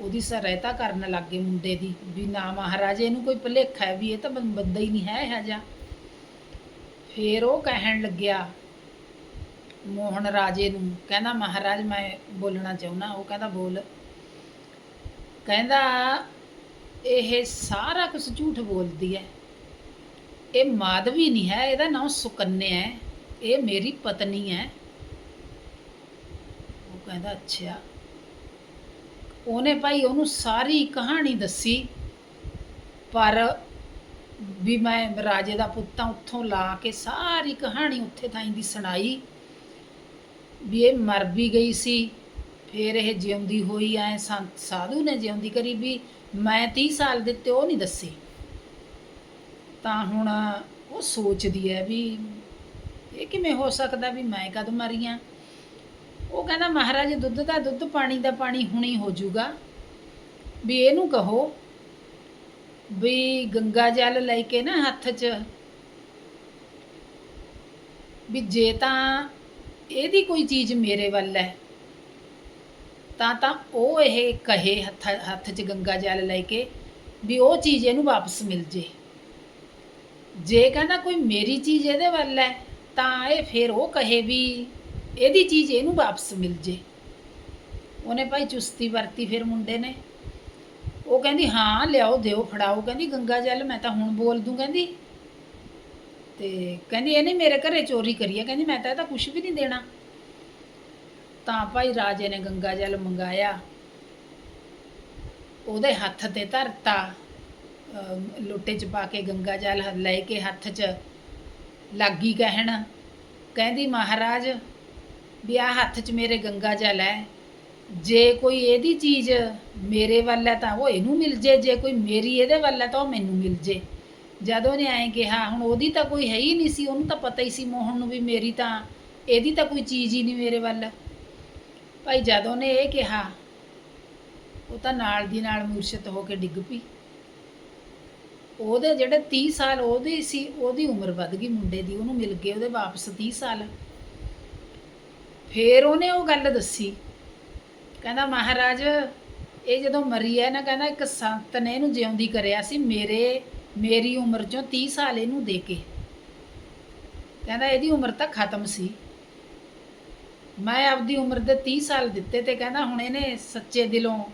ਉਹਦੀ ਸਹਾਇਤਾ ਕਰਨ ਲੱਗ ਗਏ ਮੁੰਡੇ ਦੀ, ਵੀ ਨਾ ਮਹਾਰਾਜੇ, ਇਹਨੂੰ ਕੋਈ ਭੁਲੇਖਾ ਹੈ ਵੀ ਇਹ ਤਾਂ ਬੰ- ਬੰਦਾ ਹੀ ਨਹੀਂ ਹੈ ਇਹ ਜਿਹਾ। ਫੇਰ ਉਹ ਕਹਿਣ ਲੱਗਿਆ, ਮੋਹਨ ਰਾਜੇ ਨੂੰ, ਕਹਿੰਦਾ, ਮਹਾਰਾਜ, ਮੈਂ ਬੋਲਣਾ ਚਾਹੁੰਦਾ, ਉਹ ਕਹਿੰਦਾ, ਬੋਲ। ਕਹਿੰਦਾ, ਇਹ ਸਾਰਾ ਕੁਝ ਝੂਠ ਬੋਲਦੀ ਹੈ। ਇਹ ਮਾਧਵੀ ਨਹੀਂ ਹੈ, ਇਹਦਾ ਨਾਮ ਸੁਕੰਨਿਆ ਹੈ। ਇਹ ਮੇਰੀ ਪਤਨੀ ਹੈ। ਉਹ ਕਹਿੰਦਾ, ਅੱਛਾ। ਉਹਨੇ ਭਾਈ ਉਹਨੂੰ ਸਾਰੀ ਕਹਾਣੀ ਦੱਸੀ, ਪਰ ਵੀ ਮੈਂ ਰਾਜੇ ਦਾ ਪੁੱਤਾਂ ਉੱਥੋਂ ਲਾ ਕੇ ਸਾਰੀ ਕਹਾਣੀ ਉੱਥੇ ਥਾਈ ਦੀ ਸੁਣਾਈ, ਵੀ ਇਹ ਮਰ ਵੀ ਗਈ ਸੀ, ਫਿਰ ਇਹ ਜਿਉਂਦੀ ਹੋਈ ਐ ਸੰਤ ਸਾਧੂ ਨੇ ਜਿਉਂਦੀ ਕਰੀ ਵੀ ਮੈਂ 30 ਸਾਲ ਦਿੱਤੇ ਉਹ ਨਹੀਂ ਦੱਸੀ। ਤਾਂ ਹੁਣ ਉਹ ਸੋਚਦੀ ਹੈ ਵੀ ਇਹ ਕਿਵੇਂ ਹੋ ਸਕਦਾ ਵੀ ਮੈਂ ਕਦ ਮਰੀਆਂ ਉਹ ਕਹਿੰਦਾ, ਮਹਾਰਾਜ, ਦੁੱਧ ਦਾ ਦੁੱਧ ਪਾਣੀ ਦਾ ਪਾਣੀ ਹੁਣੀ ਹੋ ਜਾਊਗਾ। ਵੀ ਇਹਨੂੰ ਕਹੋ ਵੀ ਗੰਗਾ ਜਲ ਲੈ ਕੇ ਨਾ ਹੱਥ 'ਚ। ਵੀ ਜੇ ਤਾਂ ਇਹਦੀ ਕੋਈ ਚੀਜ਼ ਮੇਰੇ ਵੱਲ ਹੈ, ਤਾਂ ਤਾਂ ਉਹ ਇਹ ਕਹੇ ਹੱਥ ਹੱਥ 'ਚ ਗੰਗਾ ਜਲ ਲੈ ਕੇ ਵੀ ਉਹ ਚੀਜ਼ ਇਹਨੂੰ ਵਾਪਸ ਮਿਲ ਜੇ। ਜੇ ਕਹਿੰਦਾ ਕੋਈ ਮੇਰੀ ਚੀਜ਼ ਇਹਦੇ ਵੱਲ ਹੈ, ਤਾਂ ਇਹ ਫਿਰ ਉਹ ਕਹੇ ਵੀ ਇਹਦੀ ਚੀਜ਼ ਇਹਨੂੰ ਵਾਪਸ ਮਿਲ ਜੇ। ਉਹਨੇ ਭਾਈ ਚੁਸਤੀ ਵਰਤੀ ਫਿਰ ਮੁੰਡੇ ਨੇ। ਉਹ ਕਹਿੰਦੀ, ਹਾਂ, ਲਿਆਓ, ਦਿਓ, ਫੜਾਓ। ਕਹਿੰਦੀ, ਗੰਗਾ ਜਲ, ਮੈਂ ਤਾਂ ਹੁਣ ਬੋਲ ਦੂੰ। ਕਹਿੰਦੀ। ਤੇ ਕਹਿੰਦੀ, ਇਹਨੇ ਮੇਰੇ ਘਰੇ ਚੋਰੀ ਕਰੀ ਹੈ ਕਹਿੰਦੀ, ਮੈਂ ਤਾਂ ਇਹਦਾ ਕੁਝ ਵੀ ਨਹੀਂ ਦੇਣਾ। ਤਾਂ ਭਾਈ ਰਾਜੇ ਨੇ ਗੰਗਾ ਜਲ ਮੰਗਾਇਆ। ਉਹਦੇ ਹੱਥ ਤੇ ਧਰਤਾ, ਅਮ, ਲੋਟੇ 'ਚ ਪਾ ਕੇ ਗੰਗਾ ਜਲ ਲੈ ਕੇ ਹੱਥ 'ਚ। ਲੱਗੀ ਕਹਿਣ ਕਹਿੰਦੀ, ਮਹਾਰਾਜ ਵੀ ਆ ਹੱਥ 'ਚ ਮੇਰੇ ਗੰਗਾ ਜਲ ਹੈ। ਜੇ ਕੋਈ ਇਹਦੀ ਚੀਜ਼ ਮੇਰੇ ਵੱਲ ਹੈ ਤਾਂ ਉਹ ਇਹਨੂੰ ਮਿਲ ਜੇ। ਜੇ ਕੋਈ ਮੇਰੀ ਇਹਦੇ ਵੱਲ ਹੈ ਤਾਂ ਉਹ ਮੈਨੂੰ ਮਿਲ ਜੇ। ਜਦੋਂ ਨੇ ਐਂ ਕਿਹਾ, ਹੁਣ ਉਹਦੀ ਤਾਂ ਕੋਈ ਹੈ ਹੀ ਨਹੀਂ ਸੀ, ਉਹਨੂੰ ਤਾਂ ਪਤਾ ਹੀ ਸੀ ਮੋਹਨ ਨੂੰ ਵੀ ਮੇਰੀ ਤਾਂ, ਇਹਦੀ ਤਾਂ ਕੋਈ ਚੀਜ਼ ਹੀ ਨਹੀਂ ਮੇਰੇ ਵੱਲ। ਭਾਈ ਜਦੋਂ ਨੇ ਇਹ ਕਿਹਾ, ਉਹ ਤਾਂ ਨਾਲ ਦੀ ਨਾਲ ਮੁਰਸ਼ਿਦ ਹੋ ਕੇ ਡਿੱਗ ਪਈ। ਉਹਦੇ ਜਿਹੜੇ 30 ਸਾਲ ਉਹਦੇ ਸੀ, ਉਹਦੀ ਉਮਰ ਵੱਧ ਗਈ ਮੁੰਡੇ ਦੀ, ਉਹਨੂੰ ਮਿਲ ਗਏ ਉਹਦੇ ਵਾਪਸ 30 ਸਾਲ। ਫੇਰ ਉਹਨੇ ਉਹ ਗੱਲ ਦੱਸੀ। ਕਹਿੰਦਾ, ਮਹਾਰਾਜ, ਇਹ ਜਦੋਂ ਮਰੀ ਹੈ ਨਾ, ਕਹਿੰਦਾ, ਇੱਕ ਸੰਤ ਨੇ ਇਹਨੂੰ ਜਿਉਂਦੀ ਕਰਿਆ ਸੀ ਮੇਰੇ, ਮੇਰੀ ਉਮਰ ਚੋਂ 30 ਸਾਲ ਇਹਨੂੰ ਦੇ ਕੇ। ਕਹਿੰਦਾ, ਇਹਦੀ ਉਮਰ ਤਾਂ ਖਤਮ ਸੀ। ਮੈਂ ਆਪਦੀ ਉਮਰ ਦੇ 30 ਸਾਲ ਦਿੱਤੇ ਤੇ ਕਹਿੰਦਾ, ਹੁਣ ਇਹਨੇ ਸੱਚੇ ਦਿਲੋਂ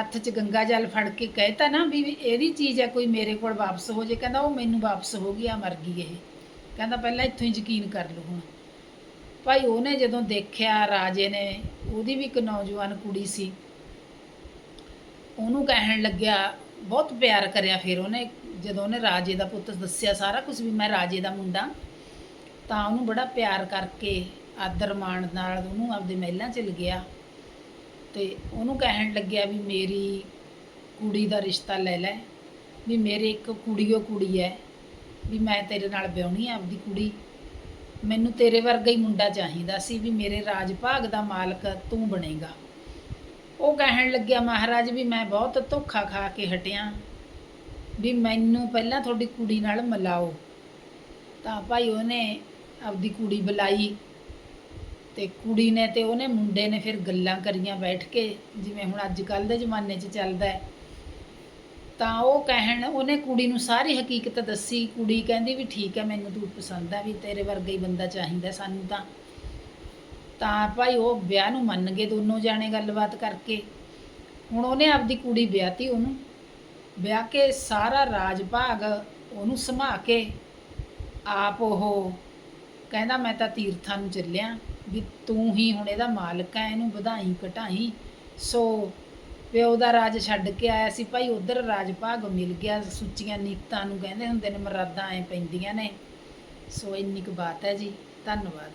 ਹੱਥ 'ਚ ਗੰਗਾ ਜਲ ਫੜ ਕੇ ਕਹਿਤਾ ਨਾ ਵੀ ਇਹਦੀ ਚੀਜ਼ ਹੈ, ਕੋਈ ਮੇਰੇ ਕੋਲ ਵਾਪਸ ਹੋ ਜੇ। ਕਹਿੰਦਾ, ਉਹ ਮੈਨੂੰ ਵਾਪਸ ਹੋ ਗਈ, ਆ ਮਰ ਗਈ ਇਹ। ਕਹਿੰਦਾ, ਪਹਿਲਾਂ ਇੱਥੋਂ ਹੀ ਯਕੀਨ ਕਰ ਲਓ ਹੁਣ। ਭਾਈ ਉਹਨੇ ਜਦੋਂ ਦੇਖਿਆ ਰਾਜੇ ਨੇ, ਉਹਦੀ ਵੀ ਇੱਕ ਨੌਜਵਾਨ ਕੁੜੀ ਸੀ। ਉਹਨੂੰ ਕਹਿਣ ਲੱਗਿਆ, ਬਹੁਤ ਪਿਆਰ ਕਰਿਆ ਫਿਰ ਉਹਨੇ, ਜਦੋਂ ਉਹਨੇ ਰਾਜੇ ਦਾ ਪੁੱਤ ਦੱਸਿਆ ਸਾਰਾ ਕੁਝ ਵੀ ਮੈਂ ਰਾਜੇ ਦਾ ਮੁੰਡਾ, ਤਾਂ ਉਹਨੂੰ ਬੜਾ ਪਿਆਰ ਕਰਕੇ ਆਦਰ ਮਾਣ ਨਾਲ ਉਹਨੂੰ ਆਪਦੇ ਮਹਿਲਾਂ 'ਚ ਲਗਿਆ ਤੇ ਉਹਨੂੰ ਕਹਿਣ ਲੱਗਿਆ ਵੀ ਮੇਰੀ ਕੁੜੀ ਦਾ ਰਿਸ਼ਤਾ ਲੈ ਲੈ, ਵੀ ਮੇਰੇ ਇੱਕ ਕੁੜੀਓ ਕੁੜੀ ਹੈ ਵੀ ਮੈਂ ਤੇਰੇ ਨਾਲ ਵਿਆਹਣੀ ਆਪਦੀ ਕੁੜੀ। ਮੈਨੂੰ ਤੇਰੇ ਵਰਗਾ ਹੀ ਮੁੰਡਾ ਚਾਹੀਦਾ ਸੀ ਵੀ ਮੇਰੇ ਰਾਜ ਭਾਗ ਦਾ ਮਾਲਕ ਤੂੰ ਬਣੇਗਾ। ਉਹ ਕਹਿਣ ਲੱਗਿਆ, ਮਹਾਰਾਜ ਵੀ ਮੈਂ ਬਹੁਤ ਧੋਖਾ ਖਾ ਕੇ ਹਟਿਆ। ਵੀ ਮੈਨੂੰ ਪਹਿਲਾਂ ਤੁਹਾਡੀ ਕੁੜੀ ਨਾਲ ਮਿਲਾਓ। ਤਾਂ ਭਾਈ ਉਹਨੇ ਆਪਦੀ ਕੁੜੀ ਬੁਲਾਈ ਤੇ ਕੁੜੀ ਨੇ ਤੇ ਉਹਨੇ ਮੁੰਡੇ ਨੇ ਫਿਰ ਗੱਲਾਂ ਕਰੀਆਂ ਬੈਠ ਕੇ, ਜਿਵੇਂ ਹੁਣ ਅੱਜ ਕੱਲ ਦੇ ਜ਼ਮਾਨੇ 'ਚ ਚੱਲਦਾ ਹੈ। ਤਾਂ ਉਹ ਕਹਿਣ, ਉਹਨੇ ਕੁੜੀ ਨੂੰ ਸਾਰੀ ਹਕੀਕਤ ਦੱਸੀ। ਕੁੜੀ ਕਹਿੰਦੀ ਵੀ ਠੀਕ ਹੈ, ਮੈਨੂੰ ਤੂੰ ਪਸੰਦ ਆ ਵੀ ਤੇਰੇ ਵਰਗਾ ਹੀ ਬੰਦਾ ਚਾਹੀਦਾ ਸਾਨੂੰ ਤਾਂ। ਤਾਂ ਭਾਈ ਉਹ ਵਿਆਹ ਨੂੰ ਮੰਨ ਗਏ ਦੋਨੋਂ ਜਾਣੇ ਗੱਲਬਾਤ ਕਰਕੇ। ਹੁਣ ਉਹਨੇ ਆਪਦੀ ਕੁੜੀ ਵਿਆਹਤੀ ਉਹਨੂੰ। ਵਿਆਹ ਕੇ ਸਾਰਾ ਰਾਜ ਭਾਗ ਉਹਨੂੰ ਸਮਾ ਕੇ ਆਪ ਉਹ ਕਹਿੰਦਾ, ਮੈਂ ਤਾਂ ਤੀਰਥਾਂ ਨੂੰ ਚੱਲਿਆ ਵੀ ਤੂੰ ਹੀ ਹੁਣ ਇਹਦਾ ਮਾਲਕ ਹੈ, ਇਹਨੂੰ ਵਧਾਈ ਘਟਾਈ। ਸੋ ਪਿਓ ਦਾ ਰਾਜ ਛੱਡ ਕੇ ਆਇਆ ਸੀ, ਭਾਈ ਉਧਰ ਰਾਜ ਭਾਗ ਮਿਲ ਗਿਆ, ਸੁੱਚੀਆਂ ਨੀਤਾਂ ਨੂੰ ਕਹਿੰਦੇ ਹੁੰਦੇ ਨੇ, ਮਰਾਦਾਂ ਐ ਪੈਂਦੀਆਂ ਨੇ। ਸੋ ਇੰਨੀ ਕੁ ਬਾਤ ਹੈ ਜੀ, ਧੰਨਵਾਦ।